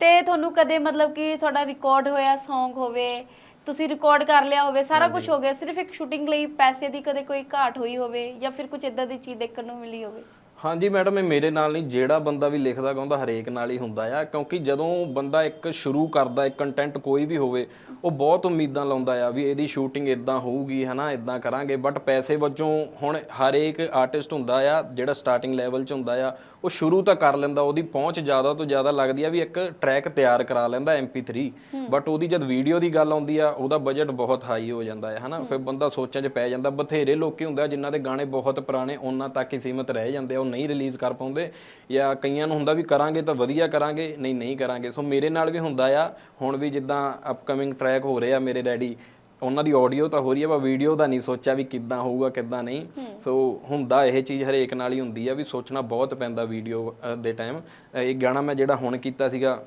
ਤੇ ਤੁਹਾਨੂੰ ਕਦੇ ਮਤਲਬ ਕਿ ਤੁਹਾਡਾ ਰਿਕਾਰਡ ਹੋਇਆ Song ਹੋਵੇ ਤੁਸੀਂ ਰਿਕਾਰਡ ਕਰ ਲਿਆ ਹੋਵੇ ਸਾਰਾ ਕੁਝ ਹੋ ਗਿਆ ਸਿਰਫ ਇੱਕ ਸ਼ੂਟਿੰਗ ਲਈ ਪੈਸੇ ਦੀ ਕਦੇ ਕੋਈ ਘਾਟ ਹੋਈ ਹੋਵੇ ਜਾਂ ਫਿਰ ਕੁਝ ਇਦਾਂ ਦੀ ਚੀਜ਼ ਦੇਖਣ ਨੂੰ ਮਿਲੀ ਹੋਵੇ? ਹਾਂਜੀ ਮੈਡਮ, ਇਹ ਮੇਰੇ ਨਾਲ ਨਹੀਂ, ਜਿਹੜਾ ਬੰਦਾ ਵੀ ਲਿਖਦਾ ਗਾਉਂਦਾ ਹਰੇਕ ਨਾਲ ਹੀ ਹੁੰਦਾ ਆ, ਕਿਉਂਕਿ ਜਦੋਂ ਬੰਦਾ ਇੱਕ ਸ਼ੁਰੂ ਕਰਦਾ, ਇੱਕ ਕੰਟੈਂਟ ਕੋਈ ਵੀ ਹੋਵੇ, ਉਹ ਬਹੁਤ ਉਮੀਦਾਂ ਲਾਉਂਦਾ ਆ ਵੀ ਇਹਦੀ ਸ਼ੂਟਿੰਗ ਇਦਾਂ ਹੋਊਗੀ, ਹਨਾ ਇਦਾਂ ਕਰਾਂਗੇ ਬਟ ਪੈਸੇ ਵਜੋਂ ਹੁਣ ਹਰੇਕ ਆਰਟਿਸਟ ਹੁੰਦਾ ਆ, ਜਿਹੜਾ ਸਟਾਰਟਿੰਗ ਲੈਵਲ 'ਚ ਹੁੰਦਾ ਆ, ਉਹ ਸ਼ੁਰੂ ਤਾਂ ਕਰ ਲੈਂਦਾ, ਉਹਦੀ ਪਹੁੰਚ ਜ਼ਿਆਦਾ ਤੋਂ ਜ਼ਿਆਦਾ ਲੱਗਦੀ ਆ ਵੀ ਇੱਕ ਟਰੈਕ ਤਿਆਰ ਕਰਾ ਲੈਂਦਾ MP3 ਬਟ ਉਹਦੀ ਜਦ ਵੀਡੀਓ ਦੀ ਗੱਲ ਆਉਂਦੀ ਆ, ਉਹਦਾ ਬਜਟ ਬਹੁਤ ਹਾਈ ਹੋ ਜਾਂਦਾ ਹੈ ਹਨਾ, ਫਿਰ ਬੰਦਾ ਸੋਚਾਂ 'ਚ ਪੈ ਜਾਂਦਾ, ਬਥੇਰੇ ਲੋਕੀ ਹੁੰਦਾ ਜਿਨ੍ਹਾਂ ਦੇ ਗਾਣੇ ਬਹੁਤ ਪੁਰਾਣੇ, ਉਹਨਾਂ ਤੱਕ ਹੀ ਸੀਮਤ ਰਹਿ ਜਾਂਦੇ ਆ ਉਹ ਨਹੀਂ ਰਿਲੀਜ਼ ਕਰ ਪਾਉਂਦੇ ਜਾਂ ਕਈਆਂ ਨੂੰ ਹੁੰਦਾ ਵੀ ਕਰਾਂਗੇ ਤਾਂ ਵਧੀਆ ਕਰਾਂਗੇ ਨਹੀਂ ਨਹੀਂ ਕਰਾਂਗੇ। ਸੋ ਮੇਰੇ ਨਾਲ ਵੀ ਹੁੰਦਾ ਆ ਹੁਣ ਵੀ ਜਿੱਦਾਂ ਅਪਕਮਿੰਗ ਟਰੈਕ ਹੋ ਰਹੇ ਆ ਮੇਰੇ ਡੈਡੀ ਉਹਨਾਂ ਦੀ ਆਡੀਓ ਤਾਂ ਹੋ ਰਹੀ ਹੈ ਪਰ ਵੀਡੀਓ ਦਾ ਨਹੀਂ ਸੋਚਿਆ ਵੀ ਕਿੱਦਾਂ ਹੋਊਗਾ ਕਿੱਦਾਂ ਨਹੀਂ। ਸੋ ਹੁੰਦਾ ਇਹ ਚੀਜ਼ ਹਰੇਕ ਨਾਲ ਹੀ ਹੁੰਦੀ ਆ ਵੀ ਸੋਚਣਾ ਬਹੁਤ ਪੈਂਦਾ ਵੀਡੀਓ ਦੇ ਟਾਈਮ ਇਹ ਗਾਣਾ ਮੈਂ ਜਿਹੜਾ ਹੁਣ ਕੀਤਾ ਸੀਗਾ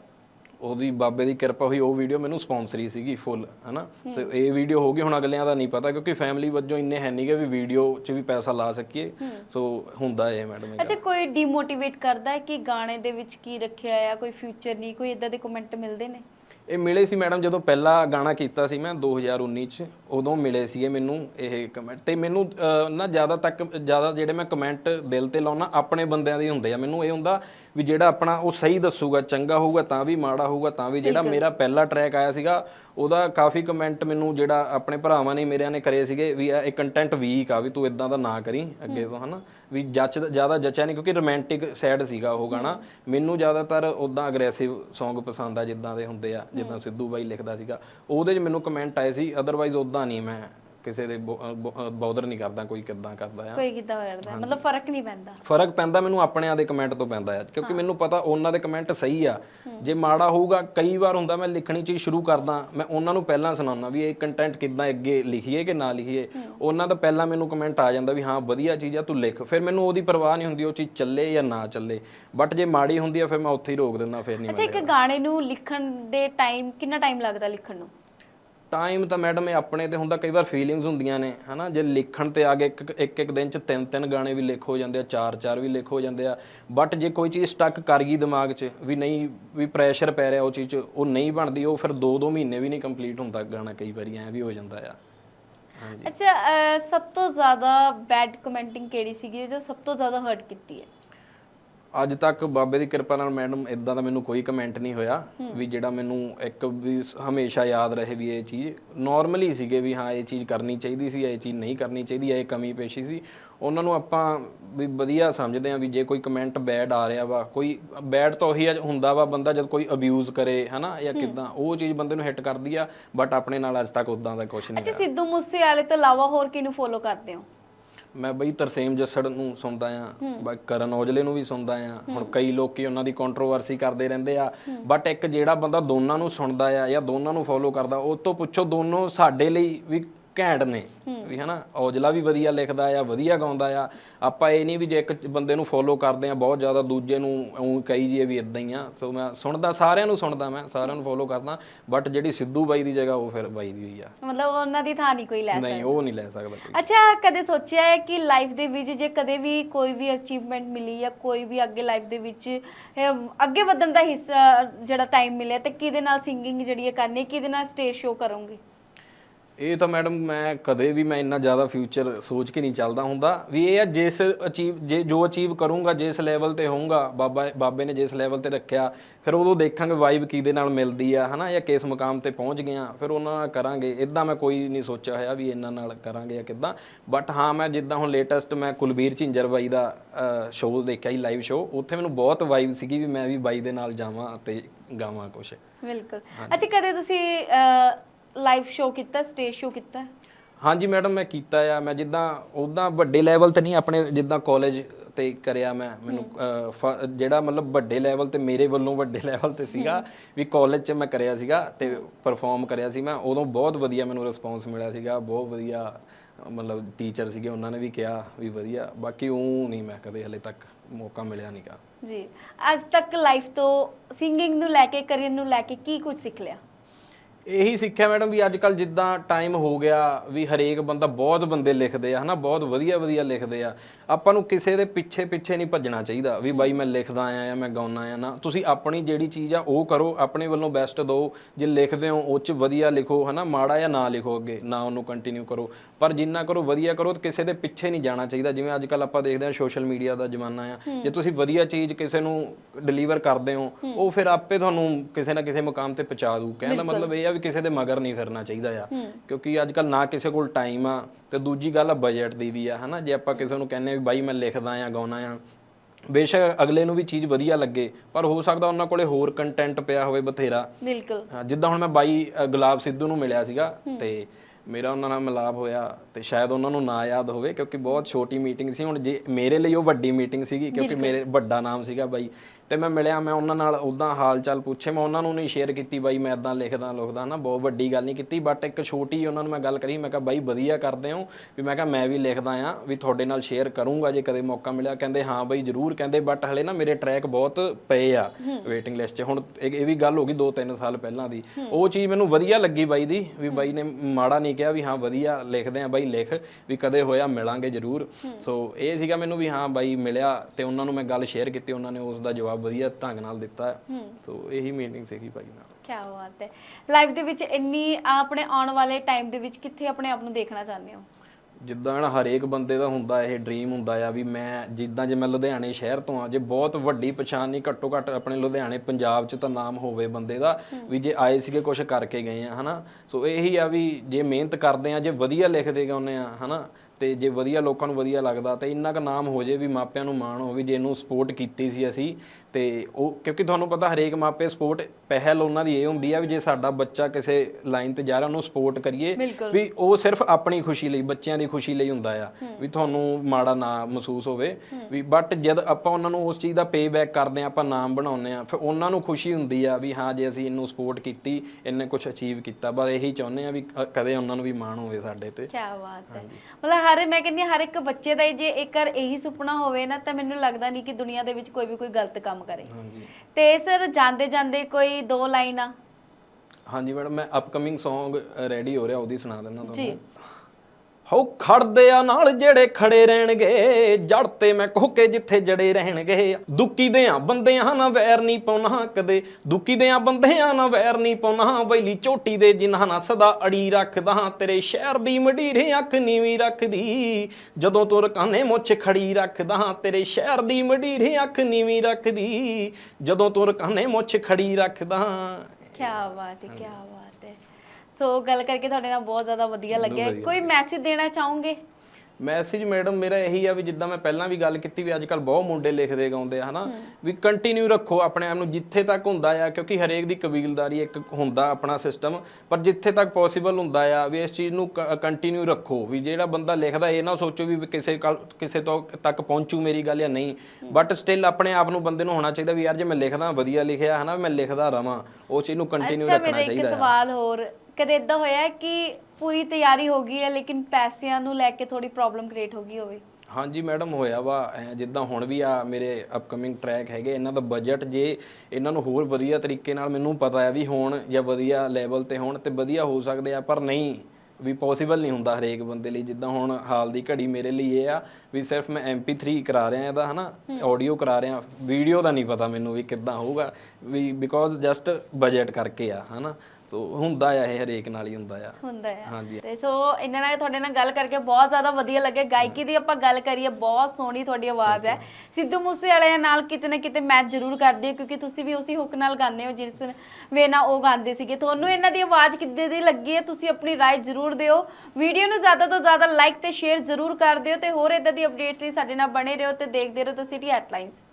ਉਹਦੀ ਬਾਬੇ ਦੀ ਕਿਰਪਾ ਹੋਈ ਉਹ ਵੀਡੀਓ ਮੈਨੂੰ ਸਪਾਂਸਰੀ ਸੀਗੀ ਫੁੱਲ ਹਨਾ? ਸੋ ਇਹ ਵੀਡੀਓ ਹੋ ਗਈ ਹੁਣ ਅਗਲਿਆਂ ਦਾ ਨਹੀਂ ਪਤਾ ਕਿਉਂਕਿ ਫੈਮਿਲੀ ਵੱਜੋਂ ਇੰਨੇ ਹੈ ਨਹੀਂਗੇ ਵੀ ਵੀਡੀਓ 'ਚ ਵੀ ਪੈਸਾ ਲਾ ਸਕੀਏ। ਸੋ ਹੁੰਦਾ ਇਹ ਮੈਡਮ ਅੱਛਾ ਕੋਈ ਡੀਮੋਟੀਵੇਟ ਕਰਦਾ ਹੈ ਕਿ ਗਾਣੇ ਦੇ ਵਿੱਚ ਕੀ ਰੱਖਿਆ ਆ ਕੋਈ ਫਿਊਚਰ ਨਹੀਂ ਕੋਈ ਇਦਾਂ ਦੇ ਕਮੈਂਟ ਮਿਲਦੇ ਨੇ? ਇਹ ਮਿਲੇ ਸੀ ਮੈਡਮ ਜਦੋਂ ਪਹਿਲਾ ਗਾਣਾ ਕੀਤਾ ਸੀ ਮੈਂ 2019 ਚ ਉਦੋਂ ਮਿਲੇ ਸੀਗੇ ਮੈਨੂੰ ਇਹ ਕਮੈਂਟ ਤੇ ਮੈਨੂੰ ਨਾ ਜ਼ਿਆਦਾ ਤੱਕ ਜ਼ਿਆਦਾ ਜਿਹੜੇ ਮੈਂ ਕਮੈਂਟ ਦਿਲ ਤੇ ਲਾਉਣਾ ਆਪਣੇ ਬੰਦਿਆਂ ਦੇ ਹੁੰਦੇ ਆ। ਮੈਨੂੰ ਇਹ ਹੁੰਦਾ ਵੀ ਜਿਹੜਾ ਆਪਣਾ ਉਹ ਸਹੀ ਦੱਸੂਗਾ ਚੰਗਾ ਹੋਊਗਾ ਤਾਂ ਵੀ ਮਾੜਾ ਹੋਊਗਾ ਤਾਂ ਵੀ ਜਿਹੜਾ ਮੇਰਾ ਪਹਿਲਾ ਟਰੈਕ ਆਇਆ ਸੀਗਾ ਉਹਦਾ ਕਾਫੀ ਕਮੈਂਟ ਮੈਨੂੰ ਜਿਹੜਾ ਆਪਣੇ ਭਰਾਵਾਂ ਨੇ ਮੇਰਿਆਂ ਨੇ ਕਰੇ ਸੀਗੇ ਵੀ ਇਹ ਕੰਟੈਂਟ ਵੀਕ ਆ ਵੀ ਤੂੰ ਇਦਾਂ ਦਾ ਨਾ ਕਰੀ ਅੱਗੇ ਤੋਂ ਹਨਾ? ਵੀ ਜੱਚ ਜ਼ਿਆਦਾ ਜੱਚਿਆ ਨਹੀਂ ਕਿਉਂਕਿ ਰੋਮਾਂਟਿਕ ਸਾਈਡ ਸੀਗਾ ਉਹ ਗਾਣਾ। ਮੈਨੂੰ ਜ਼ਿਆਦਾਤਰ ਉਦਾਂ ਅਗਰੈਸਿਵ Song ਪਸੰਦ ਆ ਜਿੱਦਾਂ ਦੇ ਹੁੰਦੇ ਆ ਜਿੱਦਾਂ ਸਿੱਧੂ ਬਾਈ ਲਿਖਦਾ ਸੀਗਾ। ਉਹਦੇ 'ਚ ਮੈਨੂੰ ਕਮੈਂਟ ਆਏ ਸੀ ਅਦਰਵਾਈਜ਼ ਉਦਾਂ ਨਹੀਂ ਮੈਂ ਕਿਸੇ ਦੇ ਬੌਦਰ ਨਹੀਂ ਕਰਦਾ ਕੋਈ ਕਿੱਦਾਂ ਕਰਦਾ ਆ। ਕੋਈ ਕਿੱਦਾਂ ਕਰਦਾ ਮਤਲਬ ਫ਼ਰਕ ਨਹੀਂ ਪੈਂਦਾ। ਫ਼ਰਕ ਪੈਂਦਾ ਮੈਨੂੰ ਆਪਣਿਆਂ ਦੇ ਕਮੈਂਟ ਤੋਂ ਪੈਂਦਾ ਆ ਕਿਉਂਕਿ ਮੈਨੂੰ ਪਤਾ ਉਹਨਾਂ ਦੇ ਕਮੈਂਟ ਸਹੀ ਆ। ਜੇ ਮਾੜਾ ਹੋਊਗਾ ਕਈ ਵਾਰ ਹੁੰਦਾ ਮੈਂ ਲਿਖਣੀ ਚੀਜ਼ ਸ਼ੁਰੂ ਕਰਦਾ ਮੈਂ ਉਹਨਾਂ ਨੂੰ ਪਹਿਲਾਂ ਸੁਣਾਉਣਾ ਵੀ ਇਹ ਕੰਟੈਂਟ ਕਿੱਦਾਂ ਅੱਗੇ ਲਿਖੀਏ ਕਿ ਨਾ ਲਿਖੀਏ। ਉਹਨਾਂ ਦਾ ਪਹਿਲਾਂ ਮੈਨੂੰ ਕਮੈਂਟ ਆ ਜਾਂਦਾ ਵੀ ਹਾਂ ਵਧੀਆ ਚੀਜ਼ ਆ ਤੂੰ ਲਿਖ। ਫਿਰ ਮੈਨੂੰ ਉਹਦੀ ਪਰਵਾਹ ਨਹੀਂ ਹੁੰਦੀ ਉਹ ਚੀਜ਼ ਚੱਲੇ ਜਾਂ ਨਾ ਚੱਲੇ। ਬਟ ਜੇ ਮਾੜੀ ਹੁੰਦੀ ਆ ਫਿਰ ਮੈਂ ਉੱਥੇ ਹੀ ਰੋਕ ਦਿੰਦਾ ਫਿਰ ਨਹੀਂ ਅੱਛਾ ਇੱਕ ਗਾਣੇ ਨੂੰ ਲਿਖਣ ਦੇ ਟਾਈਮ ਕਿੰਨਾ ਟਾਈਮ ਲੱਗਦਾ ਲਿਖਣ ਨੂੰ? ਟਾਈਮ ਤਾਂ ਮੈਡਮ ਇਹ ਆਪਣੇ ਤੇ ਹੁੰਦਾ ਕਈ ਵਾਰ ਫੀਲਿੰਗਸ ਹੁੰਦੀਆਂ ਨੇ ਹਨਾ? ਜੇ ਲਿਖਣ ਤੇ ਆ ਗਏ ਇੱਕ ਇੱਕ ਇੱਕ ਦਿਨ ਚ ਤਿੰਨ ਤਿੰਨ ਗਾਣੇ ਵੀ ਲਿਖ ਹੋ ਜਾਂਦੇ ਆ ਚਾਰ ਚਾਰ ਵੀ ਲਿਖ ਹੋ ਜਾਂਦੇ ਆ ਬਟ ਜੇ ਕੋਈ ਚੀਜ਼ ਸਟਕ ਕਰ ਗਈ ਦਿਮਾਗ 'ਚ ਵੀ ਨਹੀਂ ਵੀ ਪ੍ਰੈਸ਼ਰ ਪੈ ਰਿਹਾ ਉਹ ਚੀਜ਼ 'ਚ ਉਹ ਨਹੀਂ ਬਣਦੀ ਉਹ ਫਿਰ 2-2 ਮਹੀਨੇ ਵੀ ਨਹੀਂ ਕੰਪਲੀਟ ਹੁੰਦਾ ਗਾਣਾ ਕਈ ਵਾਰੀ ਐ ਵੀ ਹੋ ਜਾਂਦਾ ਆ। ਅੱਛਾ ਅਹ, ਸਭ ਤੋਂ ਜ਼ਿਆਦਾ ਬੈਡ ਕਮੈਂਟਿੰਗ ਕਿਹੜੀ ਸੀਗੀ ਜੋ ਸਭ ਤੋਂ ਜ਼ਿਆਦਾ ਹਰਟ ਕੀਤੀ ਹੈ? ਅੱਜ ਤੱਕ ਬਾਬੇ ਦੀ ਕਿਰਪਾ ਨਾਲ ਮੈਡਮ ਇਦਾਂ ਦਾ ਮੈਨੂੰ ਕੋਈ ਕਮੈਂਟ ਨਹੀਂ ਹੋਇਆ ਵੀ ਜਿਹੜਾ ਮੈਨੂੰ ਇੱਕ ਵੀ ਸ- ਹਮੇਸ਼ਾ ਯਾਦ ਰਹੇ ਵੀ ਇਹ ਚੀਜ਼ ਨਾਰਮਲੀ ਸੀਗੇ ਵੀ ਹਾਂ ਇਹ ਚੀਜ਼ ਕਰਨੀ ਚਾਹੀਦੀ ਸੀ ਇਹ ਚੀਜ਼ ਨਹੀਂ ਕਰਨੀ ਚਾਹੀਦੀ ਇਹ ਕਮੀ ਪੇਸ਼ੀ ਸੀ। ਉਹਨਾਂ ਨੂੰ ਆਪਾਂ ਵੀ ਵਧੀਆ ਸਮਝਦੇ ਆ ਵੀ ਜੇ ਕੋਈ ਕਮੈਂਟ ਬੈਡ ਆ ਰਿਹਾ ਵਾ ਕੋਈ ਬੈਡ ਤਾਂ ਉਹੀ ਆ- ਹੁੰਦਾ ਵਾ ਬੰਦਾ ਜਦ ਕੋਈ ਅਬਿਊਜ਼ ਕਰੇ ਹਨਾ ਜਾਂ ਕਿਦਾਂ ਉਹ ਚੀਜ਼ ਬੰਦੇ ਨੂੰ ਹਿੱਟ ਕਰਦੀ ਆ ਬਟ ਆਪਣੇ ਨਾਲ ਅੱਜ ਤੱਕ ਉਦਾਂ ਦਾ ਕੁਝ ਨਹੀਂ ਅੱਛਾ ਸਿੱਧੂ ਮੂਸੇਵਾਲੇ ਤੋਂ ਇਲਾਵਾ ਹੋਰ ਕਿਹਨੂੰ ਫੋਲੋ ਕਰਦੇ ਹੋ? ਮੈਂ ਬਈ ਤਰਸੇਮ ਜੱਸੜ ਨੂੰ ਸੁਣਦਾ ਆ ਬਈ ਕਰਨ ਔਜਲੇ ਨੂੰ ਵੀ ਸੁਣਦਾ ਆ। ਹੁਣ ਕਈ ਲੋਕੀ ਉਹਨਾਂ ਦੀ ਕੰਟਰੋਵਰਸੀ ਕਰਦੇ ਰਹਿੰਦੇ ਆ। ਬਟ ਇੱਕ ਜਿਹੜਾ ਬੰਦਾ ਦੋਨਾਂ ਨੂੰ ਸੁਣਦਾ ਆ ਜਾਂ ਦੋਨਾਂ ਨੂੰ ਫੋਲੋ ਕਰਦਾ ਉਹ ਤੋਂ ਪੁੱਛੋ ਦੋਨੋਂ ਸਾਡੇ ਲਈ ਵੀ ਘੈਂਟ ਨੇ। ਵੀ ਹਨਾ ਔਜਲਾ ਵੀ ਵਧੀਆ ਲਿਖਦਾ ਆ ਵਧੀਆ ਗਾਉਂਦਾ ਆ। ਆਪਾਂ ਇਹ ਨਹੀਂ ਵੀ ਜੇ ਇੱਕ ਬੰਦੇ ਨੂੰ ਫੋਲੋ ਕਰਦੇ ਆ ਬਹੁਤ ਜ਼ਿਆਦਾ ਦੂਜੇ ਨੂੰ ਉਂ ਕਹੀ ਜੀਏ ਵੀ ਇਦਾਂ ਹੀ ਆ। ਸੋ ਮੈਂ ਸੁਣਦਾ ਸਾਰਿਆਂ ਨੂੰ ਸੁਣਦਾ ਮੈਂ ਸਾਰਿਆਂ ਨੂੰ ਫੋਲੋ ਕਰਦਾ। ਬਟ ਜਿਹੜੀ ਸਿੱਧੂ ਬਾਈ ਦੀ ਜਗ੍ਹਾ ਉਹ ਫਿਰ ਬਾਈ ਦੀ ਹੋਈ ਆ। ਮਤਲਬ ਉਹਨਾਂ ਦੀ ਥਾਂ ਨਹੀਂ ਕੋਈ ਲੈ ਨਹੀਂ ਉਹ ਨਹੀਂ ਲੈ ਸਕਦਾ ਕੋਈ। ਅੱਛਾ ਕਦੇ ਸੋਚਿਆ ਹੈ ਕਿ ਲਾਈਫ ਦੇ ਵਿੱਚ ਜੇ ਕਦੇ ਵੀ ਕੋਈ ਵੀ ਅਚੀਵਮੈਂਟ ਮਿਲੀ ਜਾਂ ਕੋਈ ਵੀ ਅੱਗੇ ਲਾਈਫ ਦੇ ਵਿੱਚ ਇਹ ਅੱਗੇ ਵਧਣ ਦਾ ਹਿੱਸਾ ਜਿਹੜਾ ਟਾਈਮ ਮਿਲਿਆ ਤੇ ਕਿਹਦੇ ਨਾਲ ਸਿੰਗਿੰਗ ਜਿਹੜੀ ਹੈ ਕਰਨੀ ਕਿਹਦੇ ਨਾਲ ਸਟੇਜ ਸ਼ੋਅ ਕਰੋਗੇ? ਇਹ ਤਾਂ ਮੈਡਮ ਮੈਂ ਕਦੇ ਵੀ ਮੈਂ ਇੰਨਾ ਜ਼ਿਆਦਾ ਫਿਊਚਰ ਸੋਚ ਕੇ ਨਹੀਂ ਚੱਲਦਾ ਹੁੰਦਾ। ਵੀ ਇਹ ਆ ਜਿਸ ਅਚੀਵ ਜੇ ਜੋ ਅਚੀਵ ਕਰੂੰਗਾ ਜਿਸ ਲੈਵਲ ਤੇ ਹੋਊਂਗਾ ਬਾਬਾ ਬਾਬੇ ਨੇ ਜਿਸ ਲੈਵਲ ਤੇ ਰੱਖਿਆ ਫਿਰ ਉਦੋਂ ਦੇਖਾਂਗੇ ਵਾਈਬ ਕਿਹਦੇ ਨਾਲ ਮਿਲਦੀ ਆ ਹਨਾ? ਜਾਂ ਕਿਸ ਮੁਕਾਮ ਤੇ ਪਹੁੰਚ ਗਏ ਆ ਫਿਰ ਉਹਨਾਂ ਨਾਲ ਕਰਾਂਗੇ। ਇਦਾਂ ਮੈਂ ਕੋਈ ਨਹੀਂ ਸੋਚਿਆ ਹੋਇਆ ਵੀ ਇਹਨਾਂ ਨਾਲ ਕਰਾਂਗੇ ਜਾਂ ਕਿਦਾਂ। ਬਟ ਹਾਂ ਮੈਂ ਜਿੱਦਾਂ ਹੁਣ ਲੇਟੈਸਟ ਮੈਂ ਕੁਲਬੀਰ ਝਿੰਜਰ ਬਾਈ ਦਾ ਸ਼ੋਅ ਦੇਖਿਆ ਸੀ ਲਾਈਵ ਸ਼ੋਅ ਉੱਥੇ ਮੈਨੂੰ ਬਹੁਤ ਵਾਈਬ ਸੀਗੀ ਵੀ ਮੈਂ ਵੀ ਬਾਈ ਦੇ ਨਾਲ ਜਾਵਾਂ ਤੇ ਗਾਵਾਂ ਕੁਛ। ਬਿਲਕੁਲ। ਅੱਛਾ ਕਦੇ ਤੁਸੀਂ ਲਾਈਵ ਸ਼ੋਅ ਕੀਤਾ ਸਟੇਜ ਸ਼ੋਅ ਕੀਤਾ? ਹਾਂਜੀ ਮੈਡਮ ਮੈਂ ਕੀਤਾ ਆ। ਮੈਂ ਜਿੱਦਾਂ ਉਦਾਂ ਵੱਡੇ ਲੈਵਲ ਤੇ ਨਹੀਂ ਆਪਣੇ ਜਿੱਦਾਂ ਕਾਲਜ ਤੇ ਕਰਿਆ ਮੈਂ। ਮੈਨੂੰ ਅਹ, ਫ- ਜਿਹੜਾ ਮਤਲਬ ਵੱਡੇ ਲੈਵਲ ਤੇ ਮੇਰੇ ਵੱਲੋਂ ਵੱਡੇ ਲੈਵਲ ਤੇ ਸੀਗਾ ਵੀ ਕਾਲਜ 'ਚ ਮੈਂ ਕਰਿਆ ਸੀਗਾ ਤੇ ਪਰਫਾਰਮ ਕਰਿਆ ਸੀ ਮੈਂ। ਉਦੋਂ ਬਹੁਤ ਵਧੀਆ ਮੈਨੂੰ ਰਿਸਪੌਂਸ ਮਿਲਿਆ ਸੀਗਾ। ਬਹੁਤ ਵਧੀਆ ਮਤਲਬ ਟੀਚਰ ਸੀਗੇ ਉਹਨਾਂ ਨੇ ਵੀ ਕਿਹਾ ਵੀ ਵਧੀਆ। ਬਾਕੀ ਉਹ ਨਹੀਂ ਮੈਂ ਕਦੇ ਹਲੇ ਤੱਕ ਮੌਕਾ ਮਿਲਿਆ ਨਹੀਂਗਾ ਜੀ। ਅੱਜ ਤੱਕ ਲਾਈਫ ਤੋਂ ਸਿੰਗਿੰਗ ਨੂੰ ਲੈ ਕੇ ਕਰੀਅਰ ਨੂੰ ਲੈ ਕੇ ਕੀ ਕੁਝ ਸਿੱਖ ਲਿਆ? ਇਹੀ ਸਿੱਖਿਆ ਮੈਡਮ ਵੀ ਅੱਜ ਕੱਲ ਜਿੱਦਾਂ ਟਾਈਮ ਹੋ ਗਿਆ ਵੀ ਹਰੇਕ ਬੰਦਾ ਬਹੁਤ ਬੰਦੇ ਲਿਖਦੇ ਆ, ਹਨਾ? ਬਹੁਤ ਵਧੀਆ ਵਧੀਆ ਲਿਖਦੇ ਆ। ਆਪਾਂ ਨੂੰ ਕਿਸੇ ਦੇ ਪਿੱਛੇ ਪਿੱਛੇ ਨਹੀਂ ਭੱਜਣਾ ਚਾਹੀਦਾ ਵੀ ਬਾਈ ਮੈਂ ਲਿਖਦਾ ਆਇਆ ਜਾਂ ਮੈਂ ਗਾਉਣਾ ਆ ਨਾ। ਤੁਸੀਂ ਆਪਣੀ ਜਿਹੜੀ ਚੀਜ਼ ਆ ਉਹ ਕਰੋ ਆਪਣੇ ਵੱਲੋਂ ਬੈਸਟ ਦਿਓ ਜੇ ਲਿਖਦੇ ਹੋ ਉਹ ਚ ਵਧੀਆ ਲਿਖੋ ਹਨਾ? ਮਾੜਾ ਜਾਂ ਨਾ ਲਿਖੋ ਅੱਗੇ ਨਾ ਉਹਨੂੰ ਕੰਟੀਨਿਊ ਕਰੋ। ਪਰ ਜਿੰਨਾ ਕਰੋ ਵਧੀਆ ਕਰੋ ਤੇ ਕਿਸੇ ਦੇ ਪਿੱਛੇ ਨਹੀਂ ਜਾਣਾ ਚਾਹੀਦਾ। ਜਿਵੇਂ ਅੱਜ ਕੱਲ ਆਪਾਂ ਦੇਖਦੇ ਹਾਂ ਸੋਸ਼ਲ ਮੀਡੀਆ ਦਾ ਜ਼ਮਾਨਾ ਆ। ਜੇ ਤੁਸੀਂ ਵਧੀਆ ਚੀਜ਼ ਕਿਸੇ ਨੂੰ ਡਿਲੀਵਰ ਕਰਦੇ ਹੋ ਉਹ ਫਿਰ ਆਪੇ ਤੁਹਾਨੂੰ ਕਿਸੇ ਨਾ ਕਿਸੇ ਮੁਕਾਮ ਤੇ ਪਹੁੰਚਾ ਦੂ। ਕਹਿਣ ਦਾ ਮਤਲਬ ਇਹ ਆ ਵੀ ਕਿਸੇ ਦੇ ਮਗਰ ਨਹੀਂ ਫਿਰਨਾ ਚਾਹੀਦਾ ਆ। ਕਿਉਂਕਿ ਅੱਜ ਕੱਲ ਨਾ ਕਿਸੇ ਕੋਲ ਟਾਈਮ ਆ ਤੇ ਦੂਜੀ ਗੱਲ ਬਜਟ ਦੀ ਵੀ ਆ ਹਨਾ? ਜੇ ਆਪਾਂ ਕਿਸੇ ਨੂੰ ਕਹਿੰਨੇ ਵੀ ਬਾਈ ਮੈਂ ਲਿਖਦਾ ਆ ਗਾਉਣਾ ਆ ਬੇਸ਼ੱਕ ਅਗਲੇ ਨੂੰ ਵੀ ਚੀਜ਼ ਵਧੀਆ ਲੱਗੇ ਪਰ ਹੋ ਸਕਦਾ ਉਹਨਾਂ ਕੋਲੇ ਹੋਰ ਕੰਟੈਂਟ ਪਿਆ ਹੋਵੇ ਬਥੇਰਾ। ਬਿਲਕੁਲ। ਹਾਂ ਜਿੱਦਾਂ ਹੁਣ ਮੈਂ ਬਾਈ ਗੁਲਾਬ ਸਿੱਧੂ ਨੂੰ ਮਿਲਿਆ ਸੀਗਾ ਤੇ ਮੇਰਾ ਉਹਨਾਂ ਨਾਲ ਮਿਲਾਪ ਹੋਇਆ ਤੇ ਸ਼ਾਇਦ ਉਹਨਾਂ ਨੂੰ ਨਾ ਯਾਦ ਹੋਵੇ ਕਿਉਂਕਿ ਬਹੁਤ ਛੋਟੀ ਮੀਟਿੰਗ ਸੀ। ਹੁਣ ਜੇ ਮੇਰੇ ਲਈ ਉਹ ਵੱਡੀ ਮੀਟਿੰਗ ਸੀਗੀ ਕਿਉਂਕਿ ਮੇਰੇ ਵੱਡਾ ਨਾਮ ਸੀਗਾ ਬਾਈ। ਤੇ ਮੈਂ ਮਿਲਿਆ ਮੈਂ ਉਹਨਾਂ ਨਾਲ ਉਦਾਂ ਹਾਲ ਚਾਲ ਪੁੱਛੇ ਮੈਂ ਉਹਨਾਂ ਨੂੰ ਨਹੀਂ ਸ਼ੇਅਰ ਕੀਤੀ ਬਾਈ ਮੈਂ ਇਦਾਂ ਲਿਖਦਾ ਲੁਖਦਾ ਨਾ ਬਹੁਤ ਵੱਡੀ ਗੱਲ ਨਹੀਂ ਕੀਤੀ ਬਟ ਇੱਕ ਛੋਟੀ ਉਹਨਾਂ ਨੂੰ ਮੈਂ ਗੱਲ ਕਰੀ ਮੈਂ ਕਿਹਾ ਬਾਈ ਵਧੀਆ ਕਰਦੇ ਹੋ ਵੀ ਮੈਂ ਕਿਹਾ ਮੈਂ ਵੀ ਲਿਖਦਾ ਆ ਵੀ ਤੁਹਾਡੇ ਨਾਲ ਸ਼ੇਅਰ ਕਰੂੰਗਾ ਜੇ ਕਦੇ ਮੌਕਾ ਮਿਲਿਆ। ਕਹਿੰਦੇ ਹਾਂ ਬਾਈ ਜਰੂਰ ਕਹਿੰਦੇ ਬਟ ਹਲੇ ਨਾ ਮੇਰੇ ਟਰੈਕ ਬਹੁਤ ਪਏ ਆ ਵੇਟਿੰਗ ਲਿਸਟ 'ਚ। ਹੁਣ ਇਹ ਇਹ ਵੀ ਗੱਲ ਹੋ ਗਈ 2-3 ਸਾਲ ਪਹਿਲਾਂ ਦੀ। ਉਹ ਚੀਜ਼ ਮੈਨੂੰ ਵਧੀਆ ਲੱਗੀ ਬਾਈ ਦੀ ਵੀ ਬਾਈ ਨੇ ਮਾੜਾ ਨਹੀਂ ਕਿਹਾ ਵੀ ਹਾਂ ਵਧੀਆ ਲਿਖਦੇ ਆ ਬਾਈ ਲਿਖ ਵੀ ਕਦੇ ਹੋਇਆ ਮਿਲਾਂਗੇ ਜਰੂਰ। ਸੋ ਇਹ ਸੀਗਾ ਮੈਨੂੰ ਵੀ ਹਾਂ ਬਾਈ ਮਿਲਿਆ ਤੇ ਉਹਨਾਂ ਨੂੰ ਮੈਂ ਗੱਲ ਸ਼ੇਅਰ ਕੀਤੀ ਉਹਨਾਂ ਨੇ ਉਸ ਦਾ ਜਵਾਬ ਵਧੀਆ ਢੰਗ ਨਾਲ ਦਿੱਤਾ। ਸੋ ਇਹੀ ਮੀਟਿੰਗ ਸੀਗੀ ਭਾਈ ਨਾਲ। ਕੀ ਬਾਤ ਹੈ। ਲਾਈਫ ਦੇ ਵਿੱਚ ਇੰਨੀ ਆਪਣੇ ਆਉਣ ਵਾਲੇ ਟਾਈਮ ਦੇ ਵਿੱਚ ਕਿੱਥੇ ਆਪਣੇ ਆਪ ਨੂੰ ਦੇਖਣਾ ਚਾਹੁੰਦੇ ਹੋ? ਜਿੱਦਾਂ ਨਾ ਹਰੇਕ ਬੰਦੇ ਦਾ ਹੁੰਦਾ ਇਹ ਡ੍ਰੀਮ ਹੁੰਦਾ ਆ ਵੀ ਮੈਂ ਜਿੱਦਾਂ ਜੇ ਮੈਂ ਲੁਧਿਆਣੇ ਸ਼ਹਿਰ ਤੋਂ ਆ ਜੇ ਬਹੁਤ ਵੱਡੀ ਪਛਾਣ ਨਹੀਂ ਘੱਟੋ ਘੱਟ ਆਪਣੇ ਲੁਧਿਆਣੇ ਪੰਜਾਬ 'ਚ ਤਾਂ ਨਾਮ ਹੋਵੇ ਬੰਦੇ ਦਾ ਵੀ ਜੇ ਆਏ ਸੀਗੇ ਕੁਝ ਕਰਕੇ ਗਏ ਆ ਹਨਾ? ਸੋ ਇਹੀ ਆ ਵੀ ਜੇ ਮਿਹਨਤ ਕਰਦੇ ਆ ਜੇ ਵਧੀਆ ਲਿਖਦੇ ਗਾਉਂਦੇ ਆ ਹਨਾ? ਤੇ ਜੇ ਵਧੀਆ ਲੋਕਾਂ ਨੂੰ ਵਧੀਆ ਲੱਗਦਾ ਤੇ ਇੰਨਾ ਕੁ ਨਾਮ ਹੋ ਜੇ ਵੀ ਮਾਪਿਆਂ ਨੂੰ ਮਾਣ ਹੋਵੇ ਜੇ ਇਹਨੂੰ ਸਪੋਰਟ ਕੀਤੀ ਸੀ ਅਸੀਂ ਤੇ ਉਹ ਕਿਉਂਕਿ ਤੁਹਾਨੂੰ ਪਤਾ ਹਰੇਕ ਮਾਪੇ ਸਪੋਰਟ ਪਹਿਲ ਉਹਨਾਂ ਦੀ ਇਹ ਹੁੰਦੀ ਆ ਵੀ ਜੇ ਸਾਡਾ ਬੱਚਾ ਕਿਸੇ ਲਾਈਨ ਤੇ ਜਾ ਰਿਹਾ ਉਹਨੂੰ ਸਪੋਰਟ ਕਰੀਏ। ਵੀ ਉਹ ਸਿਰਫ ਆਪਣੀ ਖੁਸ਼ੀ ਲਈ ਬੱਚਿਆਂ ਦੀ ਖੁਸ਼ੀ ਲਈ ਹੁੰਦਾ ਆ ਵੀ ਤੁਹਾਨੂੰ ਮਾੜਾ ਨਾ ਮਹਿਸੂਸ ਹੋਵੇ। ਵੀ ਬਟ ਜਦ ਆਪਾਂ ਉਹਨਾਂ ਨੂੰ ਉਸ ਚੀਜ਼ ਦਾ ਪੇ ਬੈਕ ਕਰਦੇ ਆ ਆਪਾਂ ਨਾਮ ਬਣਾਉਂਦੇ ਆ ਫਿਰ ਉਹਨਾਂ ਨੂੰ ਖੁਸ਼ੀ ਹੁੰਦੀ ਆ ਵੀ ਹਾਂ ਜੇ ਅਸੀਂ ਇਹਨੂੰ ਸਪੋਰਟ ਕੀਤੀ ਇਹਨੇ ਕੁਝ ਅਚੀਵ ਕੀਤਾ ਬਸ ਇਹੀ ਚਾਹੁੰਦੇ ਆ ਵੀ ਕਦੇ ਉਹਨਾਂ ਨੂੰ ਵੀ ਮਾਣ ਹੋਵੇ ਸਾਡੇ ਤੇ। ਕੀ ਬਾਤ ਹੈ। ਮਤਲਬ ਹਰ ਮੈਂ ਕਹਿੰਦੀ ਹਰ ਇੱਕ ਬੱਚੇ ਦਾ ਜੇ ਇੱਕ ਇਹੀ ਸੁਪਨਾ ਹੋਵੇ ਨਾ ਤਾਂ ਮੈਨੂੰ ਲੱਗਦਾ ਨਹੀਂ ਕਿ ਦੁਨੀਆ ਦੇ ਵਿੱਚ ਕੋਈ ਵੀ ਕੋਈ ਗਲਤ ਕੰਮ ਕਰੇ। ਹਾਂਜੀ। ਤੇ ਸਰ ਜਾਂਦੇ ਜਾਂਦੇ ਕੋਈ ਦੋ ਲਾਈਨਾਂ? ਹਾਂਜੀ ਮੈਡਮ ਮੈਂ ਅਪਕਮਿੰਗ Song ਰੈਡੀ ਹੋ ਰਿਹਾ ਉਹਦੀ ਸੁਣਾ ਦਿੰਦਾ ਜੀ। ਤੁਹਾਨੂੰ। ਹੋ ਖੜਦੇ ਆ ਨਾਲ ਜਿਹੜੇ ਖੜੇ ਰਹਿਣਗੇ, ਜੜ ਤੇ ਮੈਂ ਕਹੋ ਕੇ ਜਿੱਥੇ ਜੜੇ ਰਹਿਣਗੇ। ਦੁੱਕੀ ਦੇ ਆ ਬੰਦਿਆਂ ਨਾਲ ਵੈਰ ਨਹੀਂ ਪਾਉਣਾ ਕਦੇ। ਦੁੱਕੀ ਦੇ ਆ ਬੰਦਿਆਂ ਨਾਲ ਵੈਰ ਨਹੀਂ ਪਾਉਣਾ। ਵੈਲੀ ਝੋਟੀ ਦੇ ਜਿਨ੍ਹਾਂ ਨਾਲ ਸਦਾ ਅੜੀ ਰੱਖਦਾ, ਤੇਰੇ ਸ਼ਹਿਰ ਦੀ ਮਡੀਰੇ ਅੱਖ ਨੀਵੀਂ ਰੱਖਦੀ। ਜਦੋਂ ਤੁਰ ਕਾਨੇ ਮੁੱਛ ਖੜੀ ਰੱਖਦਾ, ਤੇਰੇ ਸ਼ਹਿਰ ਦੀ ਮਡੀਰੇ ਅੱਖ ਨੀਵੀਂ ਰੱਖਦੀ। ਜਦੋਂ ਤੁਰ ਕਾਨੇ ਮੁੱਛ ਖੜੀ ਰੱਖਦਾ ਕੀ ਬਾਤ ਹੈ ਕੀ ਬਾਤ। ਸੋ ਗੱਲ ਕਰਕੇ ਤੁਹਾਡੇ ਨਾਲ ਬਹੁਤ ਜ਼ਿਆਦਾ ਵਧੀਆ ਲੱਗਿਆ। ਕੋਈ ਮੈਸੇਜ ਦੇਣਾ ਚਾਹੋਗੇ? ਮੈਸੇਜ ਮੈਡਮ ਮੇਰਾ ਇਹੀ ਆ ਵੀ ਜਿੱਦਾਂ ਮੈਂ ਪਹਿਲਾਂ ਵੀ ਗੱਲ ਕੀਤੀ ਵੀ ਅੱਜ ਕੱਲ ਬਹੁਤ ਮੁੰਡੇ ਲਿਖਦੇ ਗਾਉਂਦੇ ਆ ਹਨਾ? ਵੀ ਕੰਟੀਨਿਊ ਰੱਖੋ ਆਪਣੇ ਆਪ ਨੂੰ ਜਿੱਥੇ ਤੱਕ ਹੁੰਦਾ ਆ ਕਿਉਂਕਿ ਹਰੇਕ ਦੀ ਕਬੀਲਦਾਰੀ ਇੱਕ ਹੁੰਦਾ ਆਪਣਾ ਸਿਸਟਮ ਪਰ ਜਿੱਥੇ ਤੱਕ ਪੋਸੀਬਲ ਹੁੰਦਾ ਆ ਵੀ ਇਸ ਚੀਜ਼ ਨੂੰ ਕੰਟੀਨਿਊ ਰੱਖੋ ਵੀ ਜਿਹੜਾ ਬੰਦਾ ਲਿਖਦਾ ਇਹ ਨਾ ਸੋਚੋ ਵੀ ਕਿਸੇ ਕੱਲ ਕਿਸੇ ਤੋਂ ਤੱਕ ਪਹੁੰਚੂ ਮੇਰੀ ਗੱਲ ਜਾਂ ਨਹੀਂ। ਬਟ ਸਟਿਲ ਆਪਣੇ ਆਪ ਨੂੰ ਬੰਦੇ ਨੂੰ ਹੋਣਾ ਚਾਹੀਦਾ ਵੀ ਯਾਰ ਜੇ ਮੈਂ ਲਿਖਦਾ ਵਧੀਆ ਲਿਖਿਆ ਹਨਾ ਮੈਂ ਲਿਖਦਾ ਰਵਾਂ ਉਹ ਚੀਜ਼ ਨੂੰ ਕੰਟੀਨਿਊ ਅੱਛਾ ਰੱਖਣਾ ਮੇਰਾ ਇੱਕ ਚਾਹੀਦਾ ਆ। ਸਵਾਲ ਹੋਰ ਕਦੇ ਇਦਾਂ ਹੋਇਆ ਹੈ ਕਿ ਪੂਰੀ ਤਿਆਰੀ ਹੋ ਗਈ ਹੈ ਲੇਕਿਨ ਪੈਸਿਆਂ ਨੂੰ ਲੈ ਕੇ ਥੋੜੀ ਪ੍ਰੋਬਲਮ ਕ੍ਰੀਏਟ ਹੋ ਗਈ ਹੋਵੇ? ਹਾਂਜੀ ਮੈਡਮ ਹੋਇਆ ਵਾ। ਐਂ ਜਿੱਦਾਂ ਹੁਣ ਵੀ ਆ ਮੇਰੇ ਅਪਕਮਿੰਗ ਟਰੈਕ ਹੈਗੇ ਇਹਨਾਂ ਦਾ ਬਜਟ ਜੇ ਇਹਨਾਂ ਨੂੰ ਹੋਰ ਵਧੀਆ ਤਰੀਕੇ ਨਾਲ ਮੈਨੂੰ ਪਤਾ ਹੈ ਵੀ ਹੋਣ ਜਾਂ ਵਧੀਆ ਲੈਵਲ ਤੇ ਹੋਣ ਤੇ ਵਧੀਆ ਹੋ ਸਕਦੇ ਆ ਪਰ ਨਹੀਂ ਵੀ ਪੋਸੀਬਲ ਨਹੀਂ ਹੁੰਦਾ ਹਰੇਕ ਬੰਦੇ ਲਈ। ਜਿੱਦਾਂ ਹੁਣ ਹਾਲ ਦੀ ਘੜੀ ਮੇਰੇ ਲਈ ਇਹ ਆ ਵੀ ਸਿਰਫ ਮੈਂ MP3 ਕਰਾ ਰਿਹਾ ਇਹਦਾ ਹਨਾ? ਆਡੀਓ ਕਰਾ ਰਿਹਾ ਵੀਡੀਓ ਦਾ ਨਹੀਂ ਪਤਾ ਮੈਨੂੰ ਵੀ ਕਿੱਦਾਂ ਹੋਊਗਾ ਵੀ ਬਿਕੋਜ਼ ਜਸਟ ਬਜਟ ਕਰਕੇ ਆ ਹਨਾ? ਸੋ ਹੁੰਦਾ ਆ ਇਹ ਹਰੇਕ ਨਾਲ ਹੀ ਹੁੰਦਾ ਆ ਹੁੰਦਾ ਹੈ ਹਾਂਜੀ ਤੇ ਸੋ ਇਹਨਾਂ ਨਾਲ ਤੁਹਾਡੇ ਨਾਲ ਗੱਲ ਕਰਕੇ ਬਹੁਤ ਜ਼ਿਆਦਾ ਵਧੀਆ ਲੱਗਿਆ ਗਾਇਕੀ ਦੀ ਆਪਾਂ ਗੱਲ ਕਰੀਏ ਬਹੁਤ ਸੋਹਣੀ ਤੁਹਾਡੀ ਆਵਾਜ਼ ਹੈ ਸਿੱਧੂ ਮੂਸੇ ਵਾਲੇ ਨਾਲ ਕਿਤੇ ਨਾ ਕਿਤੇ ਮੈਚ ਜ਼ਰੂਰ ਕਰਦੇ ਹੋ ਕਿਉਂਕਿ ਤੁਸੀਂ ਵੀ ਉਸੇ ਹੁੱਕ ਨਾਲ ਗਾਉਂਦੇ ਹੋ ਜਿਸ ਵੇ ਨਾਲ ਉਹ ਗਾਉਂਦੇ ਸੀਗੇ ਤੁਹਾਨੂੰ ਇਹਨਾਂ ਦੀ ਆਵਾਜ਼ ਕਿੱਦੇ ਦੀ ਲੱਗੀ ਹੈ ਤੁਸੀਂ ਆਪਣੀ رائے ਜ਼ਰੂਰ ਦਿਓ ਵੀਡੀਓ ਨੂੰ ਜ਼ਿਆਦਾ ਤੋਂ ਜ਼ਿਆਦਾ ਲਾਈਕ ਤੇ ਸ਼ੇਅਰ ਜ਼ਰੂਰ ਕਰ ਦਿਓ ਤੇ ਹੋਰ ਇਦਾਂ ਦੀ ਅਪਡੇਟਸ ਲਈ ਸਾਡੇ ਨਾਲ ਬਣੇ ਰਹੋ ਤੇ ਦੇਖਦੇ ਰਹੋ ਤਾਂ ਸਿਟੀ ਹੈਡਲਾਈਨਸ